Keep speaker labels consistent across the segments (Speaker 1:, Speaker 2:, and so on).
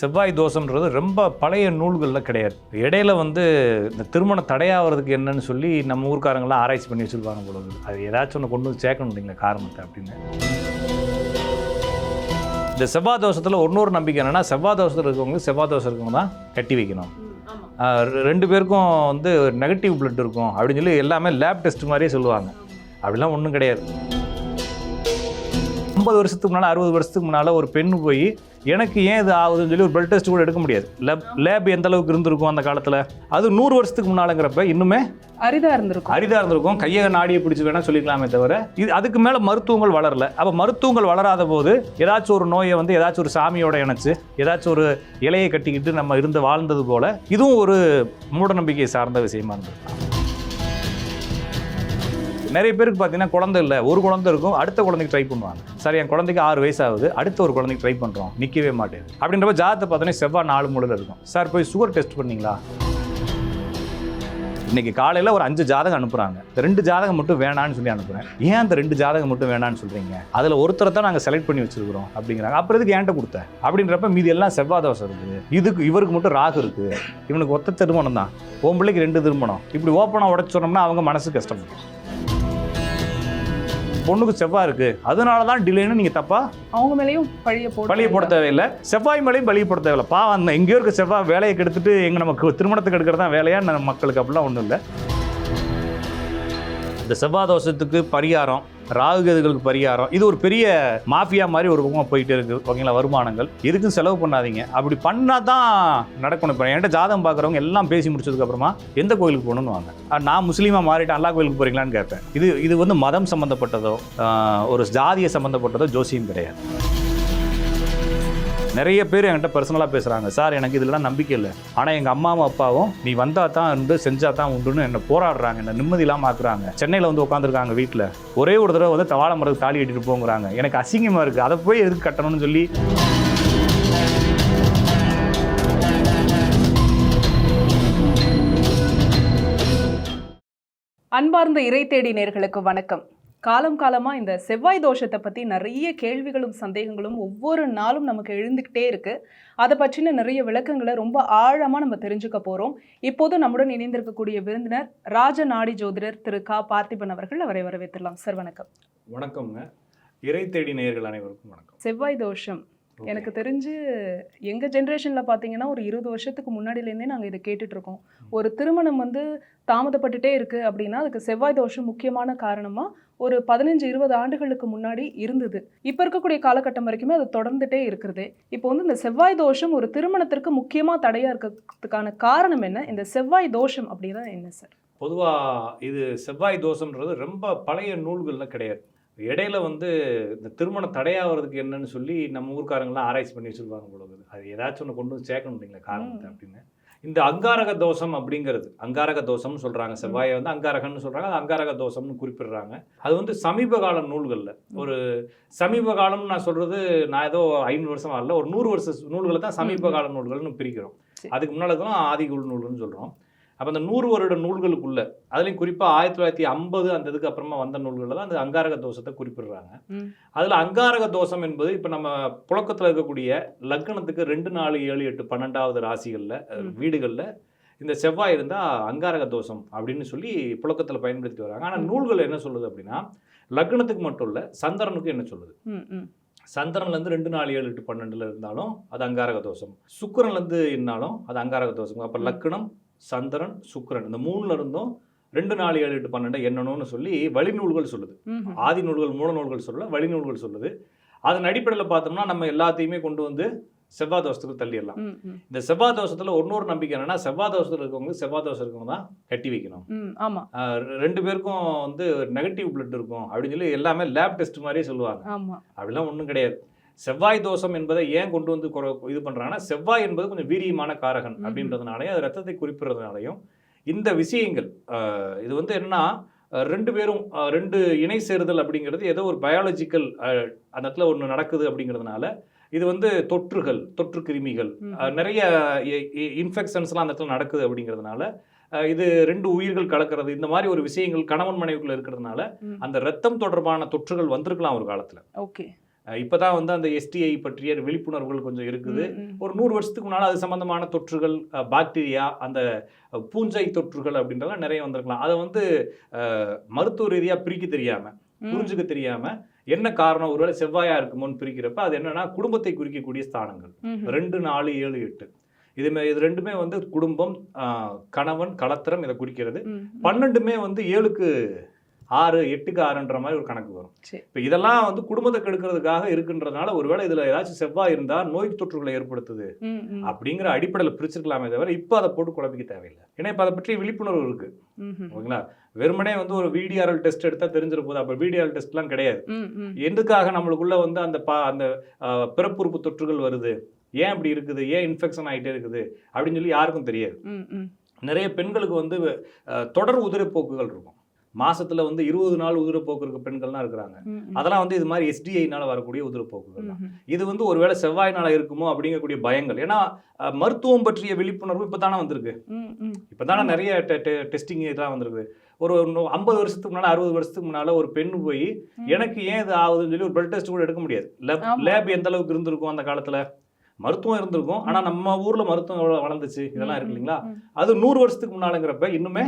Speaker 1: செவ்வாய் தோஷம்ன்றது ரொம்ப பழைய நூல்களில் கிடையாது. இடையில வந்து இந்த திருமணம் தடையாகிறதுக்கு என்னன்னு சொல்லி நம்ம ஊர்க்காரங்களாம் ஆராய்ச்சி பண்ணி வச்சுருப்பாங்க போல இருக்குது. அது ஏதாச்சும் ஒன்று கொண்டு வந்து சேர்க்கணும் இல்லைங்களா காரணத்தை அப்படின்னு. இந்த செவ்வாய் தோஷத்தில் இன்னொரு நம்பிக்கை என்னன்னா செவ்வாய் தோஷத்தில் இருக்கவங்க செவ்வாய் தோஷம் இருக்கவங்க தான் கட்டி வைக்கணும். ரெண்டு பேருக்கும் வந்து நெகட்டிவ் blood இருக்கும் அப்படின்னு சொல்லி எல்லாமே லேப் டெஸ்ட் மாதிரியே சொல்லுவாங்க. அப்படிலாம் ஒன்றும் கிடையாது. ஐம்பது வருஷத்துக்கு முன்னால் அறுபது வருஷத்துக்கு முன்னால் ஒரு பெண்ணு போய் எனக்கு ஏன் இது ஆகுதுன்னு சொல்லி ஒரு பிளட் டெஸ்ட் கூட எடுக்க முடியாது. லேப் லேப் எந்த அளவுக்கு இருந்திருக்கும் அந்த காலத்தில்? அது நூறு வருஷத்துக்கு முன்னாலங்கிறப்ப இன்னுமே
Speaker 2: அரிதா இருந்திருக்கும்.
Speaker 1: அரிதாக இருந்திருக்கும். கையை நாடியை பிடிச்சி வேணால் சொல்லிக்கலாமே தவிர இது அதுக்கு மேலே மருத்துவங்கள் வளரல. அப்போ மருத்துவங்கள் வளராத போது ஏதாச்சும் ஒரு நோயை வந்து ஏதாச்சும் ஒரு சாமியோட இணைச்சு ஏதாச்சும் ஒரு இலையை கட்டிக்கிட்டு நம்ம இருந்து வாழ்ந்தது போல இதுவும் ஒரு மூடநம்பிக்கை சார்ந்த விஷயமா இருந்திருக்கு நிறைய பேருக்கு பார்த்தீங்கன்னா குழந்தை இல்லை. ஒரு குழந்தை இருக்கும் அடுத்த குழந்தைக்கு ட்ரை பண்ணுவாங்க. சரி என் குழந்தைக்கு ஆறு வயசு ஆகுது அடுத்த ஒரு குழந்தைக்கு ட்ரை பண்ணுறோம் நிற்கவே மாட்டேங்குது. அப்படின்றப்ப ஜாதத்தை பார்த்தோன்னே செவ்வாய் நாலு மூலையில் இருக்கும். சார் போய் சுகர் டெஸ்ட் பண்ணீங்களா? இன்னைக்கு காலையில் ஒரு அஞ்சு ஜாதகம் அனுப்புகிறாங்க இந்த ரெண்டு ஜாதகம் மட்டும் வேணான்னு சொல்லி அனுப்புகிறேன் ஏன் அந்த ரெண்டு ஜாதகம் மட்டும் வேணான்னு சொல்கிறீங்க அதில் ஒருத்தரை தான் நாங்கள் செலக்ட் பண்ணி வச்சிருக்கிறோம் அப்படிங்கிறாங்க. அப்புறம் இதுக்கு ஏன்ட்ட கொடுத்த? அப்படின்றப்ப மீதி எல்லாம் செவ்வாய் தோசை இருக்குது. இதுக்கு இவருக்கு மட்டும் ராகு இருக்குது இவனுக்கு ஒத்த திருமணம் தான் உன் பிள்ளைக்கு ரெண்டு திருமணம். இப்படி ஓப்பனாக உடச்சு சொன்னோம்னா அவங்க மனசு கஷ்டப்படும். பொண்ணுக்கு செவ்வாய் இருக்கு. அதனால தான் டிலேன்னு நீங்கள் தப்பா
Speaker 2: அவங்க மேலேயும் பழிய போட்டு
Speaker 1: பழிய போட தேவையில்லை. செவ்வாய் மேலேயும் பழிய போட தேவையில்லை. பாவம் அந்த எங்கேயோ இருக்க செவ்வாய் வேலையை கெடுத்துட்டு எங்க நமக்கு திருமணத்துக்கு எடுக்கிறது தான் வேலையா? நம்ம மக்களுக்கு அப்படிலாம் ஒன்றும் இல்லை. இந்த செவ்வாய் தோஷத்துக்கு பரிகாரம் ராகுகதுகளுக்கு பரிகாரம். இது ஒரு பெரிய மாஃபியா மாதிரி ஒரு பக்கமாக போயிட்டு இருக்கு ஓகேங்களா வருமானங்கள். எதுக்கும் செலவு பண்ணாதீங்க. அப்படி பண்ணால் தான் நடக்கணும் இப்போ என்கிட்ட ஜாதகம் பார்க்குறவங்க எல்லாம் பேசி முடிச்சதுக்கப்புறமா எந்த கோயிலுக்கு போகணும்னு வாங்க. நான் முஸ்லீமாக மாறிட்டு அல்லா கோயிலுக்கு போகிறீங்களான்னு கேட்பேன். இது இது வந்து மதம் சம்மந்தப்பட்டதோ ஒரு ஜாதியை சம்மந்தப்பட்டதோ ஜோசியம் கிடையாது. நிறைய பேர் என்கிட்ட பர்சனலாக பேசுகிறாங்க சார் எனக்கு இதெல்லாம் நம்பிக்கை இல்லை. ஆனால் எங்கள் அம்மாவும் அப்பாவும் நீ வந்தால் தான் இருந்து செஞ்சால் தான் உண்டுன்னு என்னை போராடுறாங்க. என்னை நிம்மதி இல்லாமல் ஆக்குறாங்க. சென்னையில் வந்து உட்காந்துருக்காங்க வீட்டில் ஒரே ஒரு தடவை வந்து தவாள மரத்துக்கு தாலி கட்டிட்டு போங்கிறாங்க. எனக்கு அசிங்கமாக இருக்குது அதை போய் எதுக்கு கட்டணும்னு சொல்லி
Speaker 2: அன்பார்ந்த இறை தேடி நேர்களுக்கு வணக்கம். காலம் காலமா இந்த செவ்வாய் தோஷத்தை பத்தி நிறைய கேள்விகளும் சந்தேகங்களும் ஒவ்வொரு நாளும் நமக்கு எழுந்துக்கிட்டே இருக்கு. அதை பற்றின நிறைய விளக்கங்களை ரொம்ப ஆழமா நம்ம தெரிஞ்சுக்க போறோம். இப்போது நம்முடன் இணைந்திருக்கக்கூடிய விருந்தினர் ராஜ நாடி ஜோதிடர் திரு கா. பார்த்திபன் அவர்கள் அவரை வரவேற்றலாம் சார் வணக்கம்.
Speaker 1: வணக்கம்ங்க. இறை தேடி நேயர்கள் அனைவருக்கும் வணக்கம்.
Speaker 2: செவ்வாய் தோஷம். எனக்கு தெரிஞ்சு எங்கள் ஜென்ரேஷனில் பார்த்தீங்கன்னா ஒரு இருபது வருஷத்துக்கு முன்னாடியிலேருந்தே நாங்கள் இதை கேட்டுட்டு இருக்கோம் ஒரு திருமணம் வந்து தாமதப்பட்டுட்டே இருக்கு அப்படின்னா அதுக்கு செவ்வாய் தோஷம் முக்கியமான காரணமாக ஒரு பதினஞ்சு இருபது ஆண்டுகளுக்கு முன்னாடி இருந்தது. இப்போ இருக்கக்கூடிய காலகட்டம் வரைக்குமே அது தொடர்ந்துட்டே இருக்கிறது. இப்போ வந்து இந்த செவ்வாய் தோஷம் ஒரு திருமணத்திற்கு முக்கியமாக தடையாக இருக்கிறதுக்கான காரணம் என்ன? இந்த செவ்வாய் தோஷம் அப்படின்னா என்ன சார்?
Speaker 1: பொதுவாக இது செவ்வாய் தோஷம்ன்றது ரொம்ப பழைய நூல்களில் கிடையாது. இடையில வந்து இந்த திருமணம் தடையாகிறதுக்கு என்னன்னு சொல்லி நம்ம ஊர்க்காரங்களாம் ஆராய்ச்சி பண்ணி வச்சிருப்பாங்க போல. அது ஏதாச்சும் ஒன்று கொண்டு வந்து சேர்க்கணும் இல்லைங்களா காரணத்தை. அப்படின்னு இந்த அங்காரக தோஷம் அப்படிங்கிறது அங்காரக தோஷம்னு சொல்றாங்க செவ்வாயை வந்து அங்காரகன்னு சொல்றாங்க அது அங்காரக தோஷம்னு குறிப்பிடுறாங்க அது வந்து சமீப கால நூல்களில் ஒரு சமீப காலம் நான் சொல்றது நான் ஏதோ ஐநூறு வருஷமா இல்லை ஒரு நூறு வருஷ நூல்களை தான் சமீப. கால நூல்கள்னு பிரிக்கிறோம். அதுக்கு முன்னால தான் ஆதிகுள் நூல்கள்னு சொல்றோம் அப்போ அந்த நூறு வருட நூல்களுக்குள்ள அதுலேயும் குறிப்பாக ஆயிரத்தி தொள்ளாயிரத்தி ஐம்பது அந்த இதுக்கு அப்புறமா வந்த நூல்களில் தான் அந்த அங்காரக தோஷத்தை குறிப்பிடுறாங்க. அதில் அங்காரக தோஷம் என்பது இப்போ நம்ம புழக்கத்தில் இருக்கக்கூடிய லக்னத்துக்கு ரெண்டு நாலு ஏழு எட்டு பன்னெண்டாவது ராசிகளில். வீடுகளில் இந்த செவ்வாய் இருந்தால் அங்காரக தோஷம் அப்படின்னு சொல்லி புழக்கத்தில் பயன்படுத்தி வராங்க. ஆனால் நூல்கள் என்ன சொல்லுது அப்படின்னா லக்னத்துக்கு மட்டும் இல்லை சந்திரனுக்கு என்ன சொல்லுது? சந்திரன்லேருந்து ரெண்டு நாலு ஏழு எட்டு பன்னெண்டுல இருந்தாலும் அது அங்காரக தோஷம். சுக்கிரன்லேருந்து இருந்தாலும் அது அங்காரக தோஷம். அப்போ. லக்னம் சந்திரன் சுக்கிரன். இந்த மூணுல இருந்தும் ரெண்டு நாலு ஏழு எட்டு பன்னெண்டு எண்ணணும்னு சொல்லி வழிநூல்கள் சொல்லுது. ஆதி நூல்கள் மூல நூல்கள் சொல்லல வழிநூல்கள் சொல்லுது. அதன் அடிப்படையில் பார்த்தோம்னா நம்ம எல்லாத்தையுமே கொண்டு வந்து செவ்வாய் தோஷத்துக்கு தள்ளிடலாம். இந்த செவ்வாய் தோஷத்தில் இன்னொரு நம்பிக்கை என்னன்னா செவ்வாய் தோஷத்தில் இருக்கவங்க செவ்வாய் தோஷம் இருக்கவங்க தான் கட்டி வைக்கணும். ரெண்டு பேருக்கும் வந்து நெகட்டிவ் பிளட் இருக்கும் அப்படின்னு சொல்லி எல்லாமே லேப் டெஸ்ட் மாதிரியே சொல்லுவாங்க. அப்படிலாம் ஒன்றும் கிடையாது. செவ்வாய் தோஷம் என்பதை ஏன் கொண்டு வந்து குறை இது பண்ணுறாங்கன்னா செவ்வாய் என்பது கொஞ்சம் வீரியமான காரகன். அப்படின்றதுனாலையும் அது ரத்தத்தை குறிப்பிடுறதுனாலையும் இந்த விஷயங்கள் இது வந்து என்னன்னா ரெண்டு பேரும் ரெண்டு இணை சேருதல் அப்படிங்கிறது ஏதோ ஒரு பயாலஜிக்கல் அந்த இடத்துல ஒன்று நடக்குது அப்படிங்கிறதுனால இது வந்து தொற்றுகள் தொற்று கிருமிகள் நிறைய இன்ஃபெக்ஷன்ஸ்லாம் அந்த இடத்துல நடக்குது அப்படிங்கிறதுனால இது ரெண்டு உயிர்கள் கலக்கிறது இந்த மாதிரி ஒரு விஷயங்கள் கணவன் மனைவிக்குள்ள இருக்கிறதுனால. அந்த ரத்தம் தொடர்பான தொற்றுகள் வந்திருக்கலாம் ஒரு காலத்தில்
Speaker 2: ஓகே
Speaker 1: அஹ் இப்பதான் வந்து அந்த எஸ்டிஐ பற்றிய விழிப்புணர்வுகள் கொஞ்சம் இருக்குது. ஒரு நூறு வருஷத்துக்கு முன்னால் அது சம்பந்தமான தொற்றுகள் பாக்டீரியா அந்த பூஞ்சை தொற்றுகள் அப்படின்றதெல்லாம் நிறைய வந்திருக்கலாம் அதை வந்து மருத்துவ ரீதியாக பிரிக்க தெரியாம
Speaker 2: ம்.
Speaker 1: புரிஞ்சுக்க தெரியாம என்ன காரணம் ஒருவேளை செவ்வாயா இருக்குமோன்னு பிரிக்கிறப்ப அது என்னன்னா குடும்பத்தை குறிக்கக்கூடிய ஸ்தானங்கள். ரெண்டு நாலு ஏழு எட்டு இது இது ரெண்டுமே வந்து குடும்பம் கணவன் கலத்திரம் இதை குறிக்கிறது. பன்னெண்டுமே வந்து ஏழுக்கு ஆறு எட்டுக்கு ஆறுன்ற மாதிரி ஒரு கணக்கு வரும். இப்போ இதெல்லாம் வந்து குடும்பத்தை கெடுக்கிறதுக்காக இருக்குன்றதுனால ஒருவேளை இதுல ஏதாச்சும் செவ்வாய் இருந்தா நோய் தொற்றுகளை ஏற்படுத்துது. அப்படிங்கிற அடிப்படையில் பிரிச்சிருக்கலாமே தவிர இப்போ அதை போட்டு குழப்பிக்க தேவையில்லை. ஏன்னா இப்போ அதை பற்றி விழிப்புணர்வு இருக்கு. ஓகேங்களா? வெறுமனே வந்து ஒரு விடிஆர்எல் டெஸ்ட் எடுத்தா தெரிஞ்சிட போகுது. அப்போ விடிஆர்எல் டெஸ்ட்லாம் கிடையாது. எதுக்காக நம்மளுக்குள்ள வந்து அந்த பா அந்த பிறப்புறுப்பு தொற்றுகள் வருது? ஏன் இப்படி இருக்குது? ஏன் இன்ஃபெக்ஷன் ஆகிட்டே இருக்குது? அப்படின்னு சொல்லி யாருக்கும் தெரியாது. நிறைய பெண்களுக்கு வந்து தொடர் உதிரப்போக்குகள் இருக்கும். மாசத்துல வந்து இருபது நாள் உதிரப்போக்கு இருக்க பெண்கள்லாம் இருக்கிறாங்க. அதெல்லாம் வந்து இது மாதிரி எஸ்டிஐனால வரக்கூடிய உதிரப்போக்குகள் தான். இது வந்து ஒருவேளை செவ்வாய்னால இருக்குமோ அப்படிங்கக்கூடிய பயங்கள். ஏன்னா மருத்துவம் பற்றிய விழிப்புணர்வு இப்போ தானே வந்திருக்கு. இப்போ தானே நிறைய டெஸ்டிங் இதெல்லாம் வந்திருக்கு ஒரு ஐம்பது வருஷத்துக்கு முன்னால அறுபது வருஷத்துக்கு முன்னால ஒரு பெண் போய். எனக்கு ஏன் இது ஆகுதுன்னு சொல்லி ஒரு பிளட் டெஸ்ட் கூட எடுக்க முடியாது. லேப் எந்த அளவுக்கு இருந்திருக்கும் அந்த காலத்துல? மருத்துவம் இருந்திருக்கும். ஆனா நம்ம ஊர்ல மருத்துவம் வளர்ந்துச்சு? இதெல்லாம் இருக்கு இல்லைங்களா. அது நூறு வருஷத்துக்கு முன்னாலங்கிறப்ப இன்னுமே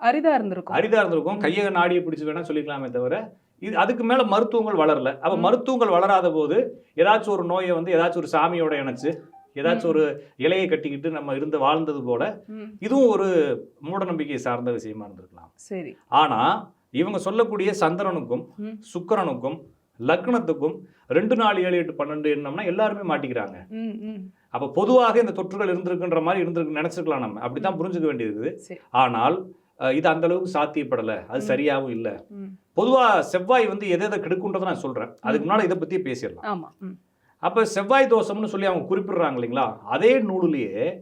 Speaker 2: அரிதா இருந்திருக்கும்.
Speaker 1: அரிதா இருந்திருக்கும். கையை நாடியை பிடிச்சு வேணா சொல்லிக்கலாமே தவிர இது அதுக்கு மேல மருத்துவங்கள் வளரல. அப்ப. மருத்துவங்கள் வளராத போது ஏதாச்சும் ஒரு நோயை வந்து ஏதாச்சும் ஒரு சாமியோட இணைச்சு ஏதாச்சும் ஒரு இலையை கட்டிக்கிட்டு நம்ம இருந்து வாழ்ந்தது போல இதுவும் ஒரு மூடநம்பிக்கை சார்ந்த விஷயமா இருந்திருக்கலாம்.
Speaker 2: சரி.
Speaker 1: ஆனா இவங்க சொல்லக்கூடிய சந்திரனுக்கும். சுக்கிரனுக்கும் லக்னத்துக்கும் ரெண்டு நாலு ஏழு எட்டு பன்னெண்டு என்னம்னா எல்லாருமே மாட்டிக்கிறாங்க. அப்ப பொதுவாக இந்த தொற்றுகள் இருந்திருக்குன்ற மாதிரி இருந்திருக்கு நினைச்சிருக்கலாம் நம்ம. அப்படித்தான் புரிஞ்சுக்க வேண்டியது ஆனால் இது அந்த அளவுக்கு சாத்தியப்படல. அது. சரியாகவும் இல்லை.
Speaker 2: ம்.
Speaker 1: பொதுவா செவ்வாய் வந்து எதை எதை கெடுக்குன்றதை நான் சொல்றேன். அதுக்கு முன்னால இதை பத்தியே பேசிடலாம். அப்ப செவ்வாய் தோஷம்னு சொல்லி அவங்க குறிப்பிடுறாங்க இல்லைங்களா? அதே நூலுலயே.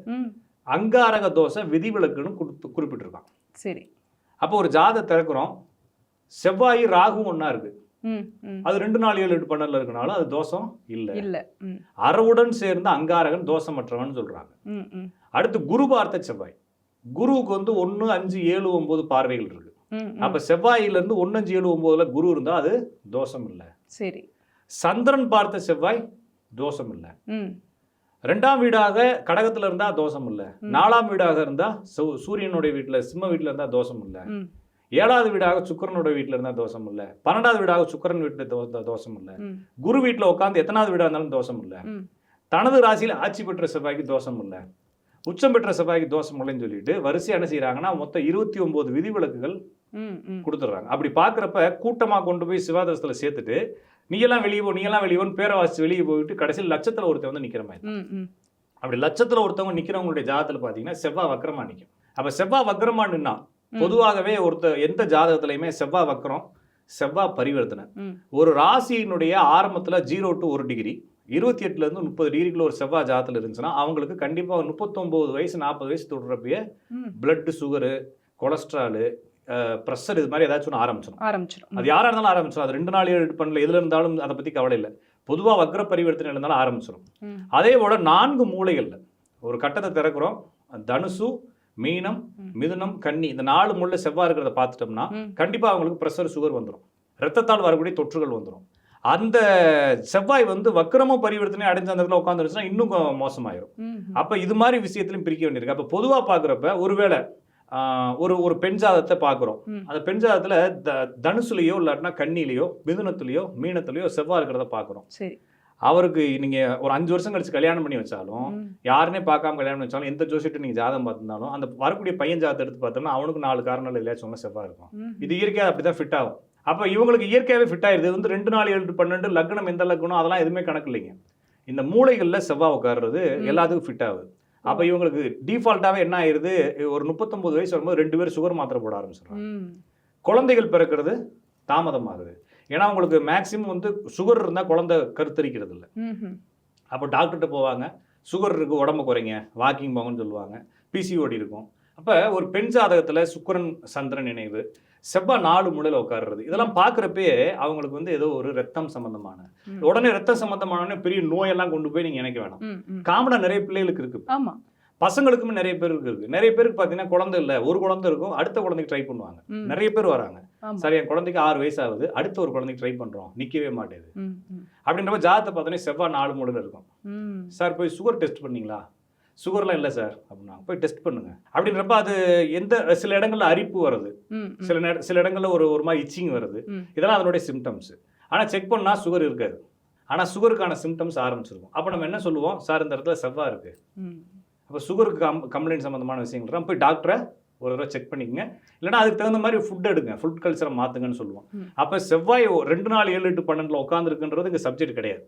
Speaker 1: அங்காரக தோஷம் விதிவிலக்குன்னு குறிப்பு குறிப்பிட்டிருக்கான்
Speaker 2: சரி.
Speaker 1: அப்போ ஒரு ஜாதை திறக்கிறோம். செவ்வாய் ராகும் ஒண்ணா இருக்கு.
Speaker 2: ம், ம்.
Speaker 1: அது ரெண்டு நாலு ஏழு எட்டு பன்னெண்டுல இருக்கனால அது தோஷம் இல்லை.
Speaker 2: இல்ல. ம்,
Speaker 1: அறவுடன் சேர்ந்த அங்காரகன் தோஷமற்றவன் சொல்றாங்க. அடுத்து குரு பார்த்த செவ்வாய். குருவுக்கு வந்து ஒன்று அஞ்சு ஏழு ஒன்பது பார்வைகள் இருக்கு.
Speaker 2: ம், ம்.
Speaker 1: அப்ப செவ்வாயில இருந்து ஒன்று அஞ்சு ஏழு ஒன்பதுல குரு இருந்தா அது தோஷம் இல்லை.
Speaker 2: சரி.
Speaker 1: சந்திரன் பார்த்த செவ்வாய் தோஷம் இல்லை. ரெண்டாம் வீடாக கடகத்துல இருந்தா தோஷம் இல்லை. நாலாம் வீடாக இருந்தா சு- சூரியனுடைய வீட்டுல சிம்ம வீட்டுல இருந்தா தோஷம் இல்லை. ஏழாவது வீடாக சுக்கிரனோட வீட்டுல இருந்தா தோஷம் இல்லை. பன்னெண்டாவது வீடாக சுக்கிரன் வீட்டுல தோஷம் இல்லை. குரு வீட்டுல உட்காந்து எத்தனாவது வீடா இருந்தாலும் தோஷம் இல்லை. தனது ராசியில் ஆட்சி பெற்ற செவ்வாய்க்கு தோஷம் இல்லை. உச்சம் பெற்ற செவ்வாய்க்கு தோஷம் இல்லைன்னு சொல்லிட்டு வரிசையா என்ன செய்றாங்கன்னா மொத்தம் இருபத்தி ஒன்பது விதிவிலக்குகள் கொடுத்துட்றாங்க. அப்படி பார்க்குறப்ப கூட்டமா கொண்டு போய் சிவாதரத்தில் சேர்த்துட்டு நீ எல்லாம் வெளியே போ நீ எல்லாம் வெளியே போன்னு பேரை வெளியே போயிட்டு கடைசியில் லட்சத்துல ஒருத்தன் வந்து நிக்கிற மாதிரி அப்படி லட்சத்துல ஒருத்தவங்க நிக்கிறவங்களுடைய ஜாதகத்துல பாத்தீங்கன்னா செவ்வாய் வக்கரமா நிக்கும். அப்ப செவ்வாய் வக்கரமா நின்னா. பொதுவாகவே ஒருத்த எந்த ஜாதகத்திலையுமே செவ்வாய் வக்கரம் செவ்வாய் பரிவர்த்தனை. ஒரு ராசியினுடைய ஆரம்பத்துல ஜீரோ டு ஒரு டிகிரி இருபத்தி எட்டுல இருந்து முப்பது டிகிரிக்குள்ள ஒரு செவ்வாய் ஜாதத்துல இருந்துச்சுன்னா அவங்களுக்கு கண்டிப்பா ஒரு முப்பத்தொன்பது வயசு நாற்பது வயசு தொடுறப்பயே
Speaker 2: ம்.
Speaker 1: பிளட் சுகரு கொலஸ்ட்ராலு ப்ரெஷர் இது மாதிரி ஏதாச்சும் ஒன்று ஆரம்பிச்சிடும்
Speaker 2: ஆரம்பிச்சிடும்
Speaker 1: அது யாரா இருந்தாலும் ஆரம்பிச்சிடும் அது ரெண்டு நாள் பண்ணல எதுல இருந்தாலும் அதை பத்தி கவலை இல்லை. பொதுவா வக்ர பரிவர்த்தனை இருந்தாலும் ஆரம்பிச்சிடும் அதே போல நான்கு மூலைகள்ல ஒரு கட்டத்தை திறக்கிறோம். தனுசு மீனம். மிதுனம் கன்னி இந்த நாலு முள்ள செவ்வாய் இருக்கிறத பார்த்துட்டோம்னா
Speaker 2: ம்.
Speaker 1: கண்டிப்பா அவங்களுக்கு ப்ரெஷர் சுகர் வந்துடும் ரத்தத்தால் வரக்கூடிய தொற்றுகள் வந்துடும் அந்த செவ்வாய் வந்து வக்கிரம பரிவர்த்தனை அடைஞ்ச அந்த இடத்துல உட்காந்துருச்சுன்னா இன்னும் மோசமாயிரும். அப்ப இது மாதிரி விஷயத்திலும் பிரிக்க வேண்டியிருக்கு. அப்ப பொதுவா பாக்குறப்ப ஒருவேளை ஒரு ஒரு பெண் ஜாதத்தை பார்க்குறோம். அந்த பெண் ஜாதத்துல த தனுசுலையோ இல்லாட்டினா கன்னிலையோ மிதுனத்துலையோ மீனத்துலையோ செவ்வாய் இருக்கிறத பார்க்குறோம்
Speaker 2: சரி.
Speaker 1: அவருக்கு நீங்க ஒரு அஞ்சு வருஷம் கழிச்சு கல்யாணம் பண்ணி வச்சாலும் யாருனே பார்க்காம கல்யாணம் பண்ணி வச்சாலும் எந்த ஜோசிட்டு நீங்க ஜாதகம் பார்த்திருந்தாலும் அந்த வரக்கூடிய பையன் ஜாதத்தை எடுத்து பார்த்தோம்னா அவனுக்கு நாலு காரணங்கள் இல்லையா சொன்ன செவ்வாய் இருக்கும். இது இயற்கையாக அப்படிதான் ஃபிட் ஆகும். அப்ப இவங்களுக்கு இயற்கையாகவே ஃபிட் ஆயிருது. இது வந்து ரெண்டு நாலு ஏழு பன்னெண்டு லக்னம் எந்த லக்னம் அதெல்லாம் எதுவுமே கணக்கு இல்லைங்க இந்த மூளைகள்ல செவ்வாய் உட்கார்றது. எல்லாத்துக்கும் ஃபிட் ஆகுது. அப்ப இவங்களுக்கு டிஃபால்ட்டாவே என்ன ஆயிருது? ஒரு முப்பத்தொன்பது வயசு வரும்போது ரெண்டு பேரும் சுகர் மாத்திரை போட ஆரம்பிச்சிடுறாங்க. குழந்தைகள் பிறக்கிறது தாமதமாகுது. ஏன்னா உங்களுக்கு மேக்சிமம் வந்து சுகர் இருந்தால் குழந்தை கருத்தரிக்கிறது இல்லை. அப்போ டாக்டர்கிட்ட போவாங்க. சுகர் இருக்கு உடம்பு குறைங்க வாக்கிங் போங்கன்னு சொல்லுவாங்க. பிசிஓடி இருக்கும். அப்போ ஒரு பெண் ஜாதகத்தில் சுக்கிரன் சந்திரன் இணைவு செவ்வாய் நாலு முளையில் உட்காருறது. இதெல்லாம் பார்க்குறப்பயே அவங்களுக்கு வந்து ஏதோ ஒரு ரத்தம் சம்பந்தமான. உடனே ரத்தம் சம்பந்தமான பெரிய நோயெல்லாம் கொண்டு போய் நீங்கள் நினைக்க வேணாம். காமனாக நிறைய பிள்ளைகளுக்கு இருக்கு.
Speaker 2: ஆமா.
Speaker 1: பசங்களுக்குமே நிறைய பேருக்கு இருக்கு. நிறைய பேருக்கு பார்த்தீங்கன்னா குழந்தை இல்லை. ஒரு குழந்தை இருக்கும் அடுத்த குழந்தைக்கு ட்ரை பண்ணுவாங்க. நிறைய பேர் வராங்க. சரி என் குழந்தைக்கு ஆறு வயசு ஆகுது அடுத்த ஒரு குழந்தைக்கு ட்ரை பண்றோம். நிக்கவே மாட்டேது அப்படின்றப்ப ஜாதத்தை பார்த்தோன்னே செவ்வாய் நாலு மூடல் இருக்கும். சார் போய் சுகர் டெஸ்ட் பண்ணீங்களா? சுகர்லாம் இல்லை சார். அப்படின்னா போய் டெஸ்ட் பண்ணுங்க. அப்படின்றப்ப அது எந்த சில இடங்கள்ல அரிப்பு வருது. சில நேர சில இடங்கள்ல ஒரு ஒரு மாதிரி இச்சிங் வருது. இதெல்லாம் அதனுடைய சிம்டம்ஸ் ஆனால் செக் பண்ணா சுகர் இருக்காது. ஆனால் சுகருக்கான சிம்டம்ஸ் ஆரம்பிச்சிருக்கும். அப்போ நம்ம என்ன சொல்லுவோம்? சார் இந்த இடத்துல செவ்வாய் இருக்கு.
Speaker 2: ம்.
Speaker 1: அப்போ சுகருக்கு கம் கம்ப்ளைண்ட் சம்மந்தமான விஷயங்கள் தான் போய் டாக்டரை ஒரு தடவை செக் பண்ணிக்கங்க. இல்லைன்னா அதுக்கு தகுந்த மாதிரி ஃபுட் எடுங்க. ஃபுட் கல்ச்சரை மாற்றுங்கன்னு சொல்லுவோம். அப்போ செவ்வாய் ரெண்டு நாள் ஏழு எட்டு பன்னெண்டில் உட்காந்துருக்குன்றது இங்கே சப்ஜெக்ட் கிடையாது.